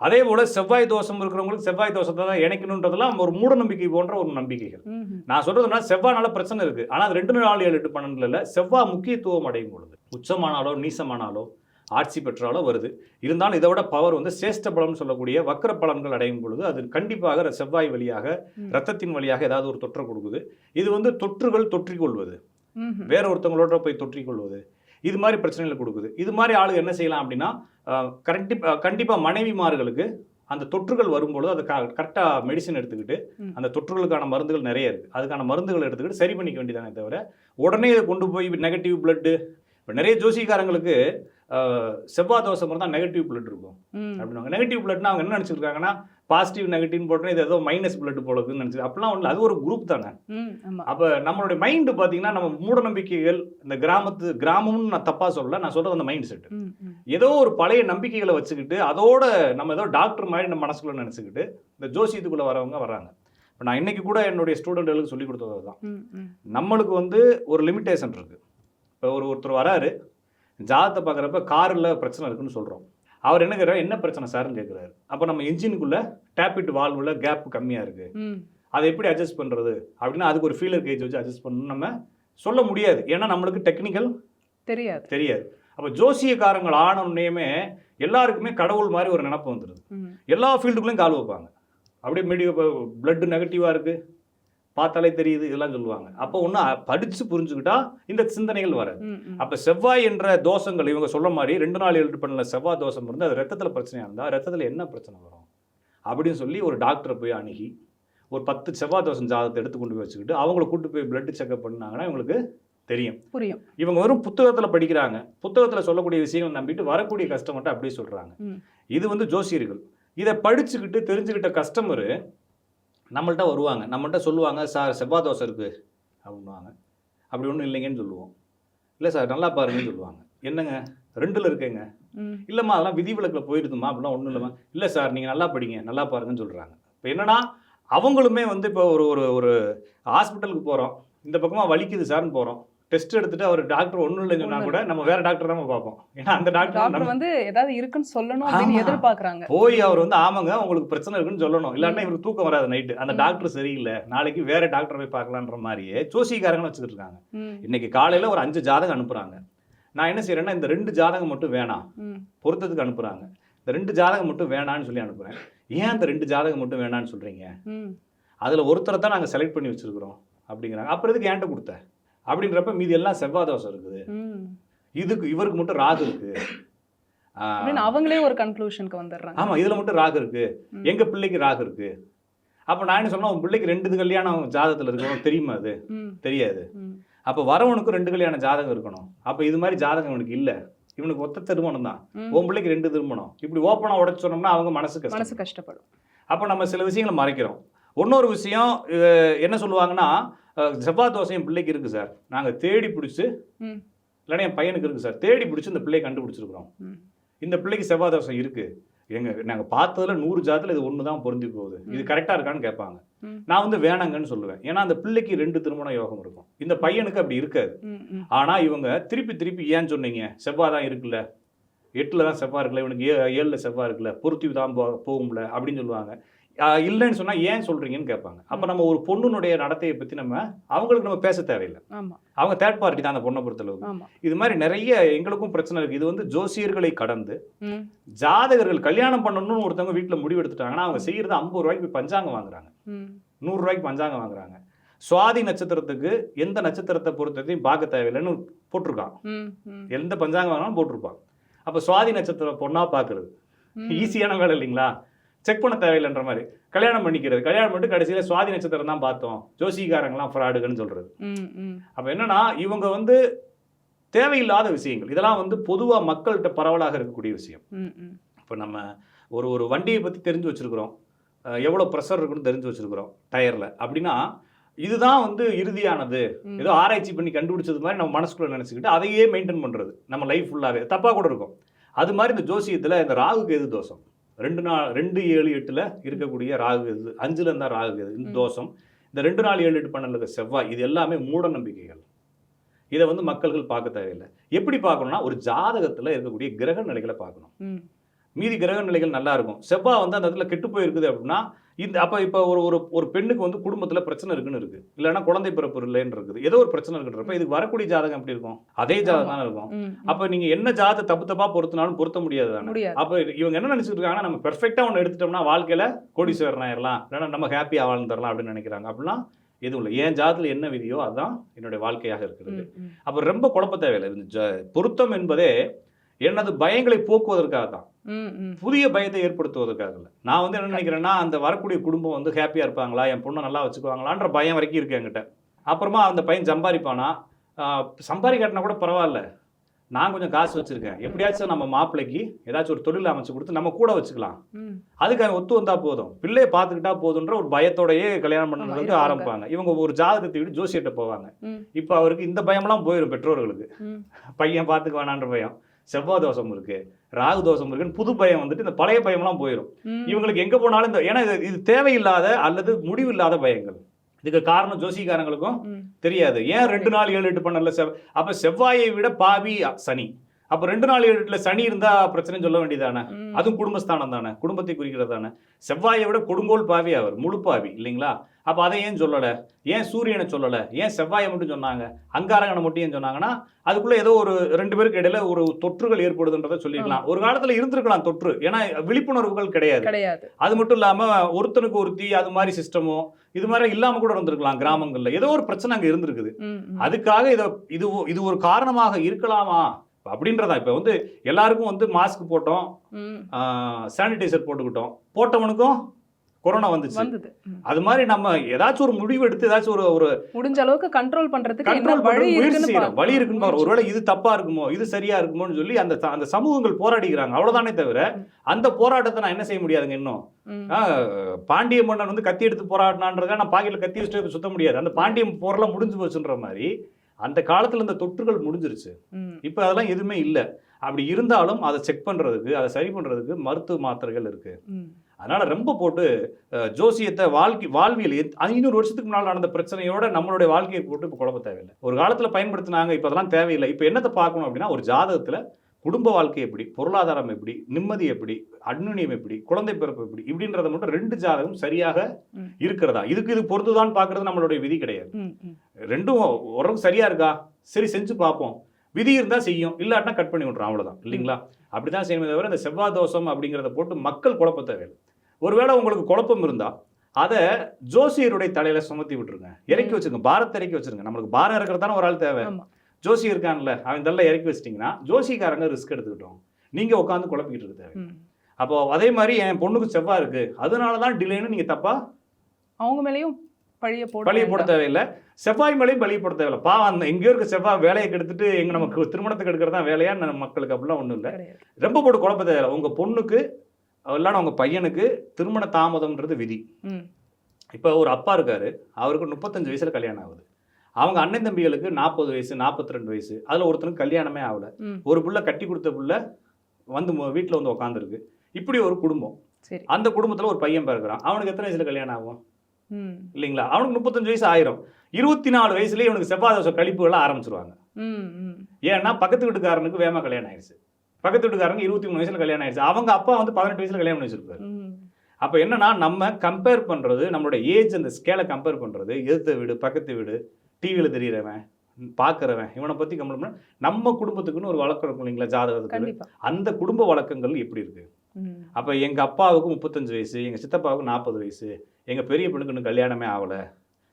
Speaker 1: அதே போல் செவ்வாய் தோஷம் இருக்கிறவங்களுக்கு செவ்வாய் தோஷத்தை தான் இணைக்கணுன்றதெல்லாம் ஒரு மூட நம்பிக்கை போன்ற ஒரு நம்பிக்கைகள். நான் சொல்றதுனா செவ்வாய்னால பிரச்சனை இருக்கு ஆனால் அது ரெண்டு நாள் ஏழு எட்டு பன்னெண்டுல இல்ல செவ்வாய் முக்கியத்துவம் அடையும் பொழுது உச்சமானாலோ நீசமானாலோ ஆட்சி பெற்றாலோ வருது இருந்தாலும் இதை விட பவர் வந்து சேஷ்ட பலம்னு சொல்லக்கூடிய வக்கர பலன்கள் அடையும் பொழுது அது கண்டிப்பாக செவ்வாய் வழியாக. ரத்தத்தின் வழியாக ஏதாவது ஒரு தொற்றை கொடுக்குது இது வந்து தொற்றுகள் தொற்றிக்கொள்வது. வேற ஒருத்தவங்களோட போய் தொற்றிக்கொள்வது இது மாதிரி பிரச்சனைகளை கொடுக்குது இது மாதிரி ஆளுங்க என்ன செய்யலாம் அப்படின்னா கண்டிப்பாக கண்டிப்பாக மனைவிமார்களுக்கு அந்த தொற்றுகள் வரும்பொழுது அதை கரெக்டாக மெடிசன் எடுத்துக்கிட்டு.
Speaker 2: அந்த
Speaker 1: தொற்றுகளுக்கான மருந்துகள் நிறைய இருக்குது அதுக்கான மருந்துகள் எடுத்துக்கிட்டு சரி பண்ணிக்க வேண்டியதானே தவிர உடனே இதை கொண்டு போய் நெகட்டிவ் பிளட்டு இப்போ நிறைய ஜோசிக்காரங்களுக்கு செவ்வாய் தோசை மாதிரி தான் நெகட்டிவ் பிளட் இருக்கும். அப்படின்னாங்க நெகட்டிவ் பிளட்னா அவங்க என்ன நினச்சிருக்காங்கன்னா பாசிட்டிவ் நெகட்டிவ் போட்டோன்னே இது ஏதோ மைனஸ் பிளட் போலக்குன்னு நினச்சி அப்படிலாம் ஒன்றும் அது ஒரு குரூப் தானே. அப்போ நம்மளுடைய மைண்டு பார்த்தீங்கன்னா நம்ம மூட நம்பிக்கைகள் இந்த கிராமத்து கிராமம்னு நான் தப்பாக சொல்லல நான் சொல்கிறது அந்த மைண்ட் செட். ஏதோ ஒரு பழைய நம்பிக்கைகளை வச்சுக்கிட்டு அதோட நம்ம ஏதோ டாக்டர் மாதிரி நம்ம மனசுக்குள்ள நினச்சிக்கிட்டு இந்த ஜோசியத்துக்குள்ளே வரவங்க வராங்க இப்போ நான் இன்னைக்கு கூட என்னுடைய ஸ்டூடெண்ட்களுக்கு சொல்லி கொடுத்தது தான். நம்மளுக்கு வந்து ஒரு லிமிட்டேஷன் இருக்குது இப்போ ஒரு ஒருத்தர் வராரு ஜாதத்தை பார்க்குறப்ப காரில் பிரச்சனை இருக்குன்னு சொல்கிறோம் அவர் என்ன கேட்குறாரு என்ன பிரச்சனை சார்னு கேட்குறாரு அப்போ நம்ம இன்ஜினுக்குள்ளே டேப்பிட் வால்வில் கேப் கம்மியாக இருக்குது. அதை எப்படி அட்ஜஸ்ட் பண்ணுறது அப்படின்னா அதுக்கு ஒரு ஃபீலர் கேஜ் வச்சு அட்ஜஸ்ட் பண்ணணும் நம்ம சொல்ல முடியாது. ஏன்னா நம்மளுக்கு டெக்னிக்கல்
Speaker 2: தெரியாது.
Speaker 1: தெரியாது. அப்போ ஜோசியக்காரங்கள் ஆனோடனேயுமே எல்லாருக்குமே கடவுள் மாதிரி ஒரு நினப்பு வந்துடுது. எல்லா ஃபீல்டுக்குள்ளேயும் கால் வைப்பாங்க. அப்படியே மெடி பிளட் நெகட்டிவாக இருக்குது பார்த்தாலே தெரியுது இதெல்லாம் சொல்லுவாங்க. அப்போ ஒன்று படித்து புரிஞ்சுக்கிட்டா இந்த சிந்தனைகள் வராது.
Speaker 2: ம்.
Speaker 1: அப்போ செவ்வாய் என்ற தோஷங்கள் இவங்க சொல்ல மாதிரி ரெண்டு நாள் ஏழு பண்ணல செவ்வாய் தோஷம் இருந்து அது ரத்தத்தில் பிரச்சனையாக இருந்தால் ரத்தத்தில் என்ன பிரச்சனை வரும்? அப்படின்னு சொல்லி ஒரு டாக்டரை போய் அணுகி ஒரு பத்து செவ்வாய் தோஷம் ஜாதகத்தை எடுத்து கொண்டு போய் வச்சுக்கிட்டு அவங்கள கூட்டு போய் பிளட் செக்அப் பண்ணாங்கன்னா இவங்களுக்கு தெரியும்.
Speaker 2: புரியும்.
Speaker 1: இவங்க வெறும் புத்தகத்தில் படிக்கிறாங்க. புத்தகத்தில் சொல்லக்கூடிய விஷயங்களை நம்பிட்டு வரக்கூடிய கஸ்டமர்கிட்ட அப்படியே சொல்கிறாங்க. இது வந்து ஜோசியர்கள். இதை படிச்சுக்கிட்டு தெரிஞ்சுக்கிட்ட கஸ்டமரு நம்மள்ட்ட வருவாங்க. நம்மள்ட்ட சொல்லுவாங்க சார் செவ்வாய் தோசை இருக்குது அப்படின்வாங்க அப்படி ஒன்றும் இல்லைங்கன்னு சொல்லுவோம். இல்லை சார் நல்லா பாருங்கன்னு சொல்லுவாங்க. என்னங்க? ரெண்டில் இருக்கேங்க. இல்லைம்மா அதெல்லாம் விதிவிலக்கில் போயிருதுமா அப்படிலாம் ஒன்றும் இல்லைம்மா. இல்லை சார் நீங்கள் நல்லா படிங்க. நல்லா பாருங்கன்னு சொல்கிறாங்க இப்போ என்னன்னா அவங்களுமே வந்து இப்போ ஒரு ஒரு ஒரு ஹாஸ்பிட்டலுக்கு போகிறோம் இந்த பக்கமாக வலிக்குது சார்னு போகிறோம் டெஸ்ட் எடுத்துட்டு அவர் டாக்டர் ஒன்றும் இல்லைன்னு சொன்னா கூட நம்ம வேற டாக்டர் தான் பார்ப்போம். ஏன்னா அந்த டாக்டர்
Speaker 2: வந்து ஏதாவது இருக்குன்னு சொல்லணும் அப்படின்னு. எதிர்பார்க்கறாங்க.
Speaker 1: போய் அவர் வந்து ஆமாங்க உங்களுக்கு பிரச்சனை இருக்குன்னு சொல்லணும். இல்லாட்டினா இவருக்கு தூக்கம் வராது நைட்டு அந்த. டாக்டர் சரியில்லை. நாளைக்கு வேற டாக்டர் போய் பார்க்கலான்ற மாதிரியே ஜோசிக்காரங்க வச்சுக்கிட்டு இருக்காங்க இன்னைக்கு காலையில ஒரு அஞ்சு ஜாதகம் அனுப்புறாங்க. நான் என்ன செய்யறேன்னா இந்த ரெண்டு ஜாதகம் மட்டும் வேணாம். பொருத்தத்துக்கு அனுப்புறாங்க. இந்த ரெண்டு ஜாதகம் மட்டும் வேணான்னு சொல்லி அனுப்புறேன். ஏன் அந்த ரெண்டு ஜாதகம் மட்டும் வேணான்னு சொல்றீங்க. அதுல ஒருத்தரை தான் நாங்க செலக்ட் பண்ணி வச்சிருக்கிறோம். அப்படிங்கிறாங்க. அப்புறம் எதுக்கு என்கிட்ட கொடுத்த? அப்படின்றப்ப மீதி எல்லாம் செவ்வாய் தோசை இருக்குது. இதுக்கு இவருக்கு மட்டும் ராகு இருக்கு.
Speaker 2: அவங்களே ஒரு கன்க்ளூஷனுக்கு வந்துடுறாங்க.
Speaker 1: ஆமா இதுல மட்டும் ராகு இருக்கு. எங்க பிள்ளைக்கு ராகு இருக்கு? அப்ப நான் என்ன சொன்னா உன் பிள்ளைக்கு ரெண்டு கல்யாணம் ஜாதகத்துல இருக்கு உனக்கு தெரியுமா அது? தெரியாது. அப்ப வரவனுக்கு ரெண்டு கல்யாண ஜாதகம் இருக்கணும். அப்ப இது மாதிரி ஜாதகம் இவனுக்கு இல்ல. இவனுக்கு ஒத்த திருமணம் தான். உன் பிள்ளைக்கு ரெண்டு திருமணம். இப்படி ஓப்பனா உடைச்சு சொன்னோம்னா அவங்க மனசு
Speaker 2: மனசு கஷ்டப்படும்.
Speaker 1: அப்போ நம்ம சில விஷயங்களை மறைக்கிறோம். இன்னொரு விஷயம் என்ன சொல்லுவாங்கன்னா செவ்வாய் என் பிள்ளைக்கு இருக்கு சார். நாங்க தேடி பிடிச்சி. இல்லைன்னா என் பையனுக்கு இருக்கு சார். தேடி பிடிச்சி இந்த பிள்ளையை கண்டுபிடிச்சிருக்கிறோம். இந்த பிள்ளைக்கு செவ்வாய் தோசை இருக்கு. எங்க நாங்க பார்த்ததுல நூறு ஜாதத்துல இது ஒன்று தான் பொருந்தி போகுது. இது
Speaker 2: ம்.
Speaker 1: கரெக்டா இருக்கான்னு கேட்பாங்க. நான் வந்து வேணாங்கன்னு சொல்லுவேன். ஏன்னா அந்த பிள்ளைக்கு ரெண்டு திருமண யோகம் இருக்கும். இந்த பையனுக்கு அப்படி இருக்காது. ஆனா இவங்க திருப்பி திருப்பி ஏன் சொன்னீங்க? செவ்வாய் தான் இருக்குல்ல. எட்டுல தான் செவ்வாய் இருக்குல்ல. இவனுக்கு ஏ ஏழுல செவ்வாய் இருக்குல்ல. பொருத்தி தான் போகும்ல அப்படின்னு சொல்லுவாங்க. இல்லைன்னு சொன்னா ஏன் சொல்றீங்கன்னு கேட்பாங்க. அப்ப நம்ம ஒரு பொண்ணுனுடைய நடத்தையை பத்தி நம்ம அவங்களுக்கு நம்ம பேச தேவையில்லை. அவங்க தேர்ட் பார்ட்டி தான் அந்த பொண்ணை பொறுத்தளவுக்கு இது மாதிரி நிறைய எங்களுக்கும் பிரச்சனை இருக்கு. இது வந்து ஜோசியர்களை கடந்து ஜாதகர்கள் கல்யாணம் பண்ணணும்னு ஒருத்தவங்க வீட்டுல முடிவு எடுத்துட்டாங்கன்னா அவங்க செய்யறது ஐம்பது ரூபாய்க்கு போய் பஞ்சாங்கம் வாங்குறாங்க.
Speaker 2: ம்.
Speaker 1: நூறு ரூபாய்க்கு பஞ்சாங்கம் வாங்குறாங்க. சுவாதி நட்சத்திரத்துக்கு எந்த நட்சத்திரத்தை பொறுத்ததையும் பார்க்க தேவையில்லைன்னு போட்டிருக்கான். எந்த பஞ்சாங்கம் வேணாலும் போட்டிருப்பான். அப்போ சுவாதி நட்சத்திரம் பொண்ணா பார்க்கறது. ஈஸியான வேலை இல்லைங்களா? செக் பண்ண தேவையில்லைன்ற மாதிரி. கல்யாணம் பண்ணிக்கிறது. கல்யாணம் பண்ணிட்டு கடைசியில் சுவாதி நட்சத்திரம் தான் பார்த்தோம். ஜோசிகாரங்களாம் ஃப்ராடுகன்னு
Speaker 2: ம்
Speaker 1: அப்போ என்னன்னா இவங்க வந்து தேவையில்லாத விஷயங்கள். இதெல்லாம் வந்து பொதுவாக மக்கள்கிட்ட பரவலாக இருக்கக்கூடிய விஷயம். இப்போ நம்ம ஒரு ஒரு வண்டியை பற்றி தெரிஞ்சு வச்சுருக்கிறோம். எவ்வளோ ப்ரெஷர் இருக்குன்னு தெரிஞ்சு வச்சுருக்கிறோம் டயரில் அப்படின்னா இதுதான் வந்து இறுதியானது. ஏதோ ஆராய்ச்சி பண்ணி கண்டுபிடிச்சது மாதிரி நம்ம மனசுக்குள்ள நினச்சிக்கிட்டு அதையே மெயின்டைன் பண்ணுறது நம்ம லைஃப் ஃபுல்லாகவே தப்பாக கூட இருக்கும். அது மாதிரி இந்த ஜோசியத்தில் இந்த ராகு கேது தோஷம்? ரெண்டு நாள் ரெண்டு ஏழு எட்டில் இருக்கக்கூடிய ராகு கேது அஞ்சுல இருந்தா ராகு கேது இந்த.
Speaker 2: தோஷம்.
Speaker 1: இந்த ரெண்டு நாள் ஏழு எட்டு பன்னெண்டுல இருக்க செவ்வாய் இது எல்லாமே மூட நம்பிக்கைகள். இதை வந்து மக்கள்கள் பார்க்க தேவையில்லை. எப்படி பார்க்கணும்னா ஒரு ஜாதகத்தில் இருக்கக்கூடிய கிரக நிலைகளை பார்க்கணும். மீதி கிரக நிலைகள் நல்லா இருக்கும். செவ்வாய் வந்து அந்த இடத்துல கெட்டு போயிருக்குது அப்படின்னா இந்த அப்போ இப்போ ஒரு ஒரு ஒரு பெண்ணுக்கு வந்து குடும்பத்தில் பிரச்சனை இருக்குன்னு இருக்கு. இல்லைன்னா குழந்தை பிறப்பு இல்லைன்னு இருக்குது. ஏதோ ஒரு பிரச்சனை இருக்குன்றப்ப இதுக்கு வரக்கூடிய ஜாதகம் எப்படி இருக்கும்? அதே ஜாதகம் தானே இருக்கும். அப்போ நீங்க என்ன ஜாதகத்தை தப்பு தப்பா பொருத்தினாலும் பொருத்த முடியாது தானே? அப்போ இவங்க என்ன நினைச்சிட்டு இருக்காங்கன்னா நம்ம பெர்ஃபெக்டாக ஒன்று எடுத்துட்டோம்னா வாழ்க்கையில கோடீஸ்வரன் ஆயிரலாம் இல்லைன்னா நம்ம ஹாப்பியாக வாழ்ந்துடலாம் அப்படின்னு நினைக்கிறாங்க. அப்படின்னா எதுவும் இல்லை. என் ஜாதத்தில் என்ன விதியோ அதுதான் என்னுடைய வாழ்க்கையாக இருக்கிறது. அப்போ ரொம்ப குழப்ப தேவையில்லை. பொருத்தம் என்பதே எனது பயங்களை போக்குவதற்காக தான். புதிய பயத்தை ஏற்படுத்துவதற்காக இல்லை. நான் வந்து என்ன நினைக்கிறேன்னா அந்த வரக்கூடிய குடும்பம் வந்து ஹாப்பியாக இருப்பாங்களா? என் பொண்ணை நல்லா வச்சுக்குவாங்களான்ற பயம் வரைக்கும் இருக்கு என்கிட்ட. அப்புறமா அந்த பையன் சம்பாதிப்பானா? சம்பாதிக்காட்டினா கூட பரவாயில்ல. நான் கொஞ்சம் காசு வச்சிருக்கேன். எப்படியாச்சும் நம்ம மாப்பிள்ளைக்கு ஏதாச்சும் ஒரு தொழில் அமைச்சு கொடுத்து நம்ம கூட வச்சுக்கலாம். அதுக்கு அவன் ஒத்து வந்தா போதும். பிள்ளையை பார்த்துக்கிட்டா போதுன்ற ஒரு பயத்தோடயே கல்யாணம் பண்ணுறதுக்கு. ஆரம்பிப்பாங்க. இவங்க ஒரு ஜாதகத்தை விட்டு ஜோசியர்கிட்ட போவாங்க. இப்போ அவருக்கு இந்த பயமெல்லாம் போயிடும் பெற்றோர்களுக்கு. பையன் பார்த்துக்க வேணான்ற பயம். செவ்வாய் தோஷம் இருக்கு ராகு தோஷம் இருக்குன்னு புது பயம் வந்துட்டு இந்த பழைய பயமெல்லாம் போயிடும் இவங்களுக்கு எங்க போனாலும் இந்த ஏன்னா இது இது தேவையில்லாத அல்லது முடிவில்லாத பயங்கள். இதுக்கு காரணம் ஜோசிகாரங்களுக்கும்
Speaker 2: ம்.
Speaker 1: தெரியாது. ஏன் ரெண்டு நாள் ஏழு எட்டு பண்ணல செவ் அப்ப செவ்வாயை விட பாவி சனி. அப்ப ரெண்டு நாள் எட்டுல சனி இருந்தா பிரச்சனைன்னு சொல்ல வேண்டியதானே அதுவும் குடும்பஸ்தானம் தானே? குடும்பத்தை குறிக்கிறது தானே செவ்வாயை விட கொடுங்கோல் பாவி அவர் முழு பாவி இல்லைங்களா? அப்ப அதை ஏன் சொல்லல? ஏன் சூரியனை சொல்லல? ஏன் செவ்வாயை மட்டும் சொன்னாங்க? அங்காரகனை மட்டும் ஏன் சொன்னாங்கன்னா அதுக்குள்ள ஏதோ ஒரு ரெண்டு பேருக்கு இடையில ஒரு தொற்றுகள் ஏற்படுதுன்றதை சொல்லிக்கலாம் ஒரு காலத்துல இருந்திருக்கலாம் தொற்று. ஏன்னா விழிப்புணர்வுகள் கிடையாது.
Speaker 2: கிடையாது.
Speaker 1: அது மட்டும் இல்லாம ஒருத்தனுக்கு ஒருத்தி அது மாதிரி சிஸ்டமோ இது மாதிரி இல்லாம கூட இருந்திருக்கலாம் கிராமங்கள்ல. ஏதோ ஒரு பிரச்சனை அங்க இருந்திருக்குது. அதுக்காக இதை இது இது ஒரு காரணமாக இருக்கலாமா? அப்படின்றதா. இப்போ வந்து எல்லாருக்கும் வந்து மாஸ்க் போட்டோம். சானிடைசர் போட்டுக்கிட்டோம். போட்டவனுக்கும் கொரோனா வந்துச்சு. அது மாதிரி நம்ம ஏதாச்சும் ஒரு முடிவு எடுத்து ஏதாச்சும் ஒரு ஒரு
Speaker 2: முடிஞ்ச அளவுக்கு கண்ட்ரோல் பண்றதுக்கு
Speaker 1: கண்ட்ரோல்
Speaker 2: வழி
Speaker 1: செய்யறோம். வழி இருக்குன்னு பாரு. ஒருவேளை இது தப்பா இருக்குமோ இது சரியா இருக்குமோன்னு சொல்லி அந்த அந்த சமூகங்கள் போராடிக்கிறாங்க. அவ்வளவுதானே தவிர. அந்த போராட்டத்தை நான் என்ன செய்ய முடியாதுங்க இன்னும்? பாண்டிய மன்னன் வந்து கத்தி எடுத்து போராடினான்றதுக்காக நான் பாக்கெட்ல கத்தி வச்சுட்டு சுத்த முடியாது. அந்த பாண்டியம் போரெல்லாம் முடிஞ்சு போச்சுன்ற மாதிரி அந்த காலத்துல இந்த தொற்றுகள் முடிஞ்சிருச்சு. இப்போ அதெல்லாம் எதுவுமே இல்லை. அப்படி இருந்தாலும் அதை செக் பண்றதுக்கு அதை சரி பண்றதுக்கு மருத்துவ மாத்திரைகள் இருக்கு. அதனால ரொம்ப போட்டு ஜோசியத்தை வாழ்க்கை வாழ்வியல் ஐநூறு வருஷத்துக்கு முன்னால் நடந்த பிரச்சனையோட நம்மளுடைய வாழ்க்கையை போட்டு இப்போ குழப்ப தேவையில்லை. ஒரு காலத்துல பயன்படுத்தினாங்க இப்போ அதெல்லாம் தேவையில்லை. இப்போ என்னத்தை பார்க்கணும் அப்படின்னா ஒரு ஜாதகத்துல குடும்ப வாழ்க்கை எப்படி பொருளாதாரம் எப்படி நிம்மதி எப்படி அன்னுணியம் எப்படி குழந்தை பிறப்பு எப்படி இப்படின்றத மட்டும் ரெண்டு ஜாதகம் சரியாக. இருக்கிறதா? இதுக்கு இது பொருந்துதான் பார்க்கறது நம்மளுடைய விதி கிடையாது. ரெண்டும் உறவு சரியா இருக்கா? சரி செஞ்சு பார்ப்போம். விதி இருந்தா செய்யும். இல்லாட்டினா கட் பண்ணி விட்றோம் அவ்வளவுதான். இல்லைங்களா? அப்படிதான் செய்யணுமே தவிர இந்த செவ்வாய் தோஷம் அப்படிங்கிறத போட்டு மக்கள் குழப்ப தேவையில்லை. ஒருவேளை உங்களுக்கு குழப்பம் இருந்தா அதை ஜோசியருடைய தலையில சுமத்தி விட்டுருங்க. இறக்கி. வச்சுருங்க. பாரத்தை இறக்கி வச்சிருங்க. நம்மளுக்கு பாரம் இருக்கிறது தானே ஒரு ஆள் தேவை. ஜோசி இருக்கான்ல அவன் தள்ள இறக்கி வச்சிட்டிங்கன்னா ஜோசிக்காரங்க ரிஸ்க் எடுத்துக்கிட்டோம். நீங்க உட்காந்து குழப்பிக்கிட்டு இருக்க. அப்போ அதே மாதிரி என் பொண்ணுக்கு செவ்வாய் இருக்கு. அதனால தான் டிலேன்னு நீங்க தப்பா
Speaker 2: அவங்க மேலயும் பழிய போட
Speaker 1: பழிய போட. தேவையில்லை. செவ்வாய் மேலேயும் பழிய போட தேவையில்லை. பாவம் அந்த எங்கேயோ இருக்க செவ்வாய் வேலையை கெடுத்துட்டு எங்க நமக்கு திருமணத்துக்கு எடுக்கிறது தான் வேலையா மக்களுக்கு அப்படிலாம் ஒன்றும் இல்லை. ரொம்ப போட்டு குழப்ப தேவையில்லை. உங்க பொண்ணுக்கு இல்லைன்னா உங்க பையனுக்கு திருமண தாமதம்ன்றது விதி. இப்போ ஒரு அப்பா இருக்காரு. அவருக்கு முப்பத்தஞ்சு வயசுல கல்யாணம் ஆகுது. அவங்க அண்ணன் தம்பிகளுக்கு நாற்பது வயசு நாற்பத்தி ரெண்டு வயசு. அதில் ஒருத்தனுக்கு கல்யாணமே ஆகல. ஒரு புள்ள கட்டி கொடுத்த புள்ள வந்து வீட்டில் வந்து உட்காந்துருக்கு இப்படி ஒரு குடும்பம். அந்த குடும்பத்தில் ஒரு பையன் பிறகுறான் அவனுக்கு எத்தனை வயசுல கல்யாணம் ஆகும். இல்லைங்களா? அவனுக்கு முப்பத்தஞ்சு வயசு ஆயிரும். இருபத்தி நாலு வயசுலயே இவனுக்கு செவ்வாய் தோஷ கழிப்புகள்லாம் ஆரம்பிச்சிருவாங்க. ஏன்னா பக்கத்து வீட்டுக்காரனுக்கு வேமா கல்யாணம் ஆயிடுச்சு. பக்கத்து வீட்டுக்காரங்க இருபத்தி மூணு வயசுல கல்யாணம் ஆயிடுச்சு. அவங்க அப்பா வந்து பதினெட்டு வயசுல கல்யாணம் வச்சிருப்பாரு. அப்போ என்னன்னா நம்ம கம்பேர் பண்றது நம்மளோட ஏஜ் அந்த ஸ்கேலை கம்பேர் பண்றது எதிர்த்த வீடு பக்கத்து வீடு டிவியில் தெரியறவன் பார்க்குறவன் இவனை பத்தி கம்பேர் பண்ண நம்ம குடும்பத்துக்குன்னு ஒரு வழக்கம் இருக்கும் இல்லைங்களா ஜாதகத்துக்கு? அந்த குடும்ப வழக்கங்கள் எப்படி இருக்கு. அப்போ எங்க அப்பாவுக்கு முப்பத்தஞ்சு வயசு எங்க சித்தப்பாவுக்கு நாற்பது வயசு எங்க பெரிய பொண்ணுக்கு இன்னும் கல்யாணமே ஆகல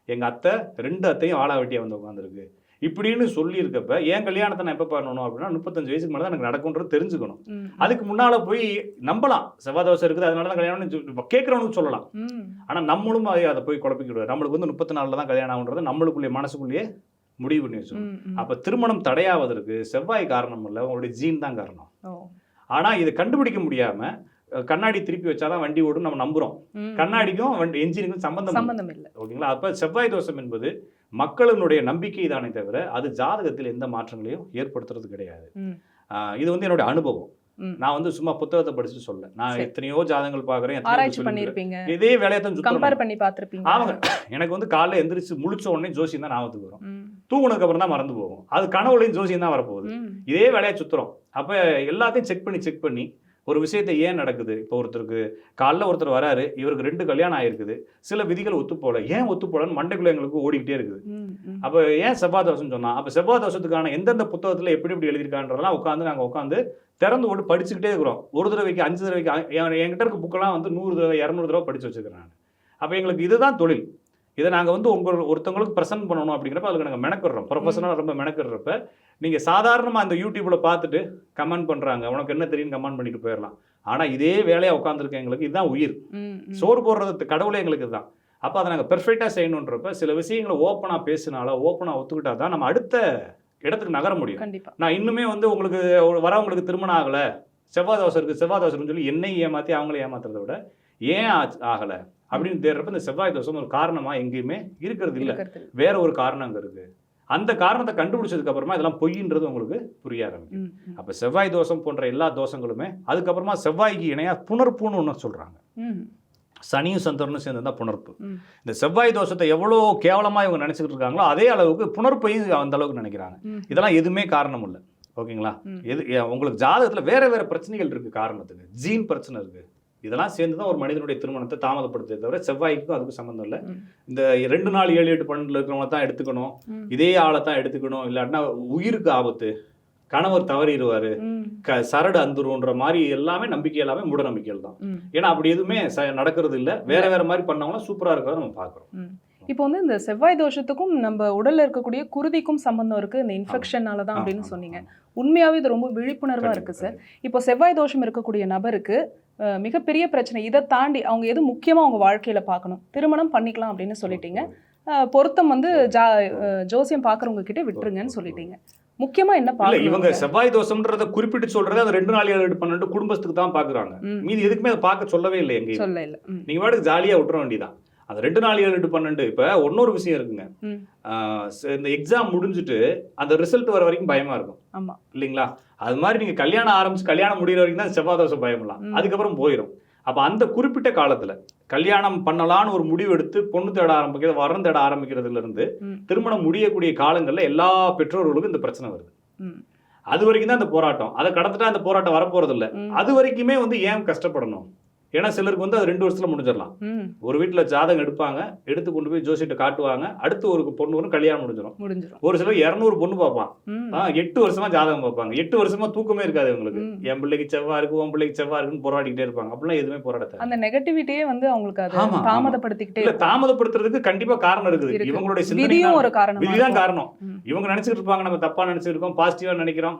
Speaker 1: எங்க அத்தை ரெண்டு அத்தையும் ஆளா வெட்டியா வந்து உட்காந்துருக்கு இப்படின்னு சொல்லியிருக்கப்ப என் கல்யாணத்தை நான் எப்போ பண்ணணும்? அப்படின்னா முப்பத்தஞ்சு வயசுக்கு மேலே தான் எனக்கு நடக்கும்ன்றது தெரிஞ்சுக்கணும். அதுக்கு முன்னால போய் நம்பலாம். செவ்வாய் தோசை இருக்குது அதனால தான் கல்யாணம்னு கேட்குறவனுக்கு சொல்லலாம்.
Speaker 2: ம்,
Speaker 1: ஆனா நம்மளும் அதை அதை போய் குழப்பிக்கிடுவார். நம்மளுக்கு வந்து முப்பத்தி நாலில் தான் கல்யாணம் ஆகுன்றது நம்மளுக்குள்ளே மனசுக்குள்ளேயே முடிவு பண்ணி வச்சிடும்
Speaker 2: ம், ம்.
Speaker 1: அப்ப திருமணம் தடையாவதற்கு செவ்வாய் காரணம் இல்லை உங்களுடைய ஜீன் தான் காரணம்.
Speaker 2: ஓ,
Speaker 1: ஆனா இதை கண்டுபிடிக்க முடியாம அஹ், கண்ணாடி திருப்பி வச்சாதான் வண்டி ஓடும் நம்ம நம்புறோம். கண்ணாடிக்கும் வண்டி என்ஜினுக்கும் சம்பந்தம் இல்லை.
Speaker 2: சம்பந்தம் இல்ல.
Speaker 1: ஓகேங்களா? அப்ப செவ்வாய் தோஷம் என்பது மக்களினுடைய நம்பிக்கை தானே தவிர அது ஜாதகத்தில் எந்த மாற்றங்களையும் ஏற்படுத்துறது கிடையாது. இது வந்து என்னுடைய அனுபவம். நான் வந்து சும்மா புத்தகத்தை படிச்சு சொல்ல நான். எத்தனையோ ஜாதகங்கள்.
Speaker 2: பண்ணிருப்பீங்க
Speaker 1: இதே வேலையை தான் சுத்தம்
Speaker 2: கம்பேர் பண்ணி பார்த்திருப்பீங்க.
Speaker 1: ஆமாங்க. எனக்கு வந்து காலைல எந்திரிச்சு முழிச்ச உடனே ஜோசியம் தான் ஞாபகத்துக்கு வரும். தூங்குனதுக்கு அப்புறம் தான் மறந்து போகும். அது கனவுலையும் ஜோசியம் தான் வரப்போகுது. இதே வேலையை சுத்துறோம். அப்ப எல்லாத்தையும் செக் பண்ணி செக் பண்ணி ஒரு விஷயத்தை ஏன் நடக்குது? இப்போ ஒருத்தருக்கு காலைல ஒருத்தர் வராரு இவருக்கு ரெண்டு கல்யாணம் ஆயிருக்குது. சில விதிகள் ஒத்து போல ஏன் ஒத்து போலன்னு மண்டைக்குள்ள எங்களுக்கு ஓடிக்கிட்டே இருக்குது. அப்போ ஏன் செவ்வாய் தோஷம் சொன்னா அப்போ செவ்வாய் தோஷத்துக்கான எந்தெந்த புத்தகத்தில் எப்படி எப்படி எழுதியிருக்கான்றதெல்லாம் உட்காந்து நாங்கள் உட்காந்து திறந்து போட்டு படிச்சுக்கிட்டே இருக்கிறோம். ஒரு தடவைக்கு அஞ்சு தடவைக்கு என்கிட்ட இருக்க புக்கெல்லாம் வந்து நூறு தடவை இரநூறு தடவை படிச்சு வச்சுக்கிறேன் நான். அப்போ எங்களுக்கு இதுதான் தொழில். இதை நாங்கள் வந்து உங்கள் ஒருத்தவங்களுக்கு ப்ரெசென்ட் பண்ணணும் அப்படிங்கிறப்ப அதுக்கு நாங்கள் மெனக்கிடுறோம். ப்ரொஃபஷனலாக ரொம்ப மெனக்கிடுறப்ப நீங்கள் சாதாரணமாக அந்த யூடியூப்பில் பார்த்துட்டு கமெண்ட் பண்ணுறாங்க உனக்கு என்ன தெரியும் கமெண்ட் பண்ணிட்டு போயிடலாம். ஆனால் இதே வேலையாக உட்காந்துருக்க எங்களுக்கு இதுதான் உயிர். சோறு போடுறது கடவுளே எங்களுக்கு தான் அப்போ அதை நாங்கள் பெர்ஃபெக்டாக செய்யணுன்றப்ப சில விஷயங்களை ஓப்பனாக பேசினாலோ ஓப்பனாக ஒத்துக்கிட்டா தான் நம்ம அடுத்த இடத்துக்கு நகர முடியும். நான் இன்னுமே வந்து உங்களுக்கு வரவங்களுக்கு திருமணம் ஆகலை. செவ்வாய் தோசை இருக்குது செவ்வாய் தோசைன்னு சொல்லி என்னை ஏமாற்றி அவங்கள ஏமாத்துறதை விட ஏன் ஆகலை? அப்படின்னு தேடுறப்ப இந்த செவ்வாய் தோசை ஒரு காரணமாக எங்கேயுமே இருக்கிறது இல்லை. வேற ஒரு காரணம் அங்கே இருக்குது அந்த காரணத்தை கண்டுபிடிச்சதுக்கு அப்புறமா இதெல்லாம் பொய்ன்றது உங்களுக்கு புரிய ஆரம்பிக்கும். அப்போ செவ்வாய் தோஷம் போன்ற எல்லா தோஷங்களுமே அதுக்கப்புறமா செவ்வாய்க்கு இணையாக புணர்ப்புன்னு ஒன்று சொல்கிறாங்க
Speaker 2: ம்,
Speaker 1: சனியும் சந்திரனும் சேர்ந்து தான் புணர்ப்பு. இந்த செவ்வாய் தோஷத்தை எவ்வளோ கேவலமாக இவங்க நினச்சிக்கிட்டு இருக்காங்களோ அதே அளவுக்கு புணர்ப்பையும் அந்த அளவுக்கு நினைக்கிறாங்க. இதெல்லாம் எதுவுமே காரணம் இல்லை. ஓகேங்களா. எது உங்களுக்கு ஜாதகத்தில் வேற வேற பிரச்சனைகள் இருக்கு காரணத்துக்கு. ஜீன் பிரச்சனை இருக்கு. இதெல்லாம் சேர்ந்து தான் ஒரு மனிதனுடைய திருமணத்தை தாமதப்படுத்துறதை தவிர செவ்வாய்க்கும் அதுக்கும் சம்மந்தம் இல்லை. இந்த ரெண்டு நாள் ஏழு எட்டு பன்னெண்டுல இருக்கிறவங்க தான் எடுத்துக்கணும். இதே ஆளை தான் எடுத்துக்கணும். இல்லாட்டினா உயிருக்கு ஆபத்து. கணவர் தவறிடுவாரு. க சரடு அந்துருன்ற மாதிரி எல்லாமே நம்பிக்கை எல்லாமே மூட நம்பிக்கைகள் தான். ஏன்னா அப்படி எதுவுமே ச- நடக்கிறது இல்லை. வேற வேற மாதிரி பண்ணவங்களாம் சூப்பரா இருக்கிறத நம்ம பார்க்குறோம்.
Speaker 2: இப்போ வந்து இந்த செவ்வாய் தோஷத்துக்கும் நம்ம உடல்ல இருக்கக்கூடிய குருதிக்கும் சம்பந்தம் இருக்கு. இந்த இன்ஃபெக்ஷனால தான் அப்படின்னு சொன்னீங்க. உண்மையாவே இது ரொம்ப விழிப்புணர்வா இருக்கு சார். இப்போ செவ்வாய் தோஷம் இருக்கக்கூடிய நபருக்கு மிகப்பெரிய பிரச்சனை. இதை தாண்டி அவங்க எது முக்கியமா அவங்க வாழ்க்கையில பார்க்கணும். திருமணம் பண்ணிக்கலாம் அப்படின்னு சொல்லிட்டீங்க. பொருத்தம் வந்து ஜா ஜோசியம் பார்க்கறவங்க கிட்ட விட்டுருங்கன்னு சொல்லிட்டீங்க. முக்கியமா என்ன
Speaker 1: இல்ல இவங்க செவ்வாய் தோஷம்ன்றத குறிப்பிட்டு சொல்றது அது ரெண்டு நாள் ஏழு பன்னெண்டு குடும்பத்துக்கு தான் பாக்குறாங்க. மீதி எதுக்குமே அதை பார்க்க சொல்லவே இல்லை எங்கேயும்.
Speaker 2: சொல்ல இல்ல
Speaker 1: நீங்க பாட்டுக்கு ஜாலியா விட்டுற வேண்டியதான் அந்த ரெண்டு நாள் ஏழு எட்டு பன்னெண்டு இப்ப இன்னொரு விஷயம் இருக்குங்க. இந்த எக்ஸாம் முடிஞ்சுட்டு அந்த ரிசல்ட் வர வரைக்கும் பயமா இருக்கும்.
Speaker 2: ஆமா.
Speaker 1: இல்லைங்களா? அது மாதிரி நீங்க கல்யாணம் ஆரம்பிச்சு கல்யாணம் முடிகிற வரைக்கும் தான் செவ்வாய் தோஷம் பயம்லாம். அதுக்கப்புறம் போயிடும் அப்ப அந்த குறிப்பிட்ட காலத்துல கல்யாணம் பண்ணலான்னு ஒரு முடிவு எடுத்து பொண்ணு தேட ஆரம்பிக்கிறது வரம் தேட ஆரம்பிக்கிறதுல இருந்து
Speaker 2: ம்.
Speaker 1: திருமணம் முடியக்கூடிய காலங்கள்ல எல்லா பெற்றோர்களுக்கும் இந்த பிரச்சனை வருது. அது வரைக்கும் தான் அந்த போராட்டம். அதை கடந்துட்டா அந்த போராட்டம் வரப்போறது இல்ல அது வரைக்குமே வந்து ஏன் கஷ்டப்படணும்? ஏன்னா சிலருக்கு வந்து அது ரெண்டு வருஷத்துல முடிஞ்சிடலாம். ஒரு வீட்டுல ஜாதகம் எடுப்பாங்க எடுத்து கொண்டு போய் ஜோசிட்ட காட்டுவாங்க அடுத்து ஒரு பொண்ணு வரும் கல்யாணம் முடிஞ்சிடும். ஒரு சிலர் இரநூறு பொண்ணு பார்ப்பான். எட்டு வருஷமா ஜாதகம் பார்ப்பாங்க. எட்டு வருஷமா தூக்கமே இருக்காது இவங்களுக்கு.
Speaker 2: ம்.
Speaker 1: என் பிள்ளைக்கு செவ்வா இருக்கு உன் பிள்ளைக்கு செவ்வா இருக்குன்னு போராடிக்கிட்டே இருப்பாங்க. அப்படிலாம் எதுவுமே போராட தேவை
Speaker 2: அந்த நெகட்டிவிட்டியே வந்து அவங்களுக்கு அதை. தாமதப்படுத்திக்கிட்டே
Speaker 1: இல்ல. தாமதப்படுத்துறதுக்கு கண்டிப்பா காரணம் இருக்குது.
Speaker 2: இருக்கு.
Speaker 1: இவங்களுடைய
Speaker 2: விதியும்
Speaker 1: சிந்தனை
Speaker 2: ஒரு காரணம்
Speaker 1: விதிதான் காரணம். இவங்க நினைச்சிட்டு இருப்பாங்க நம்ம தப்பா நினைச்சிட்டு இருக்கோம் பாசிட்டிவா நினைக்கிறோம்.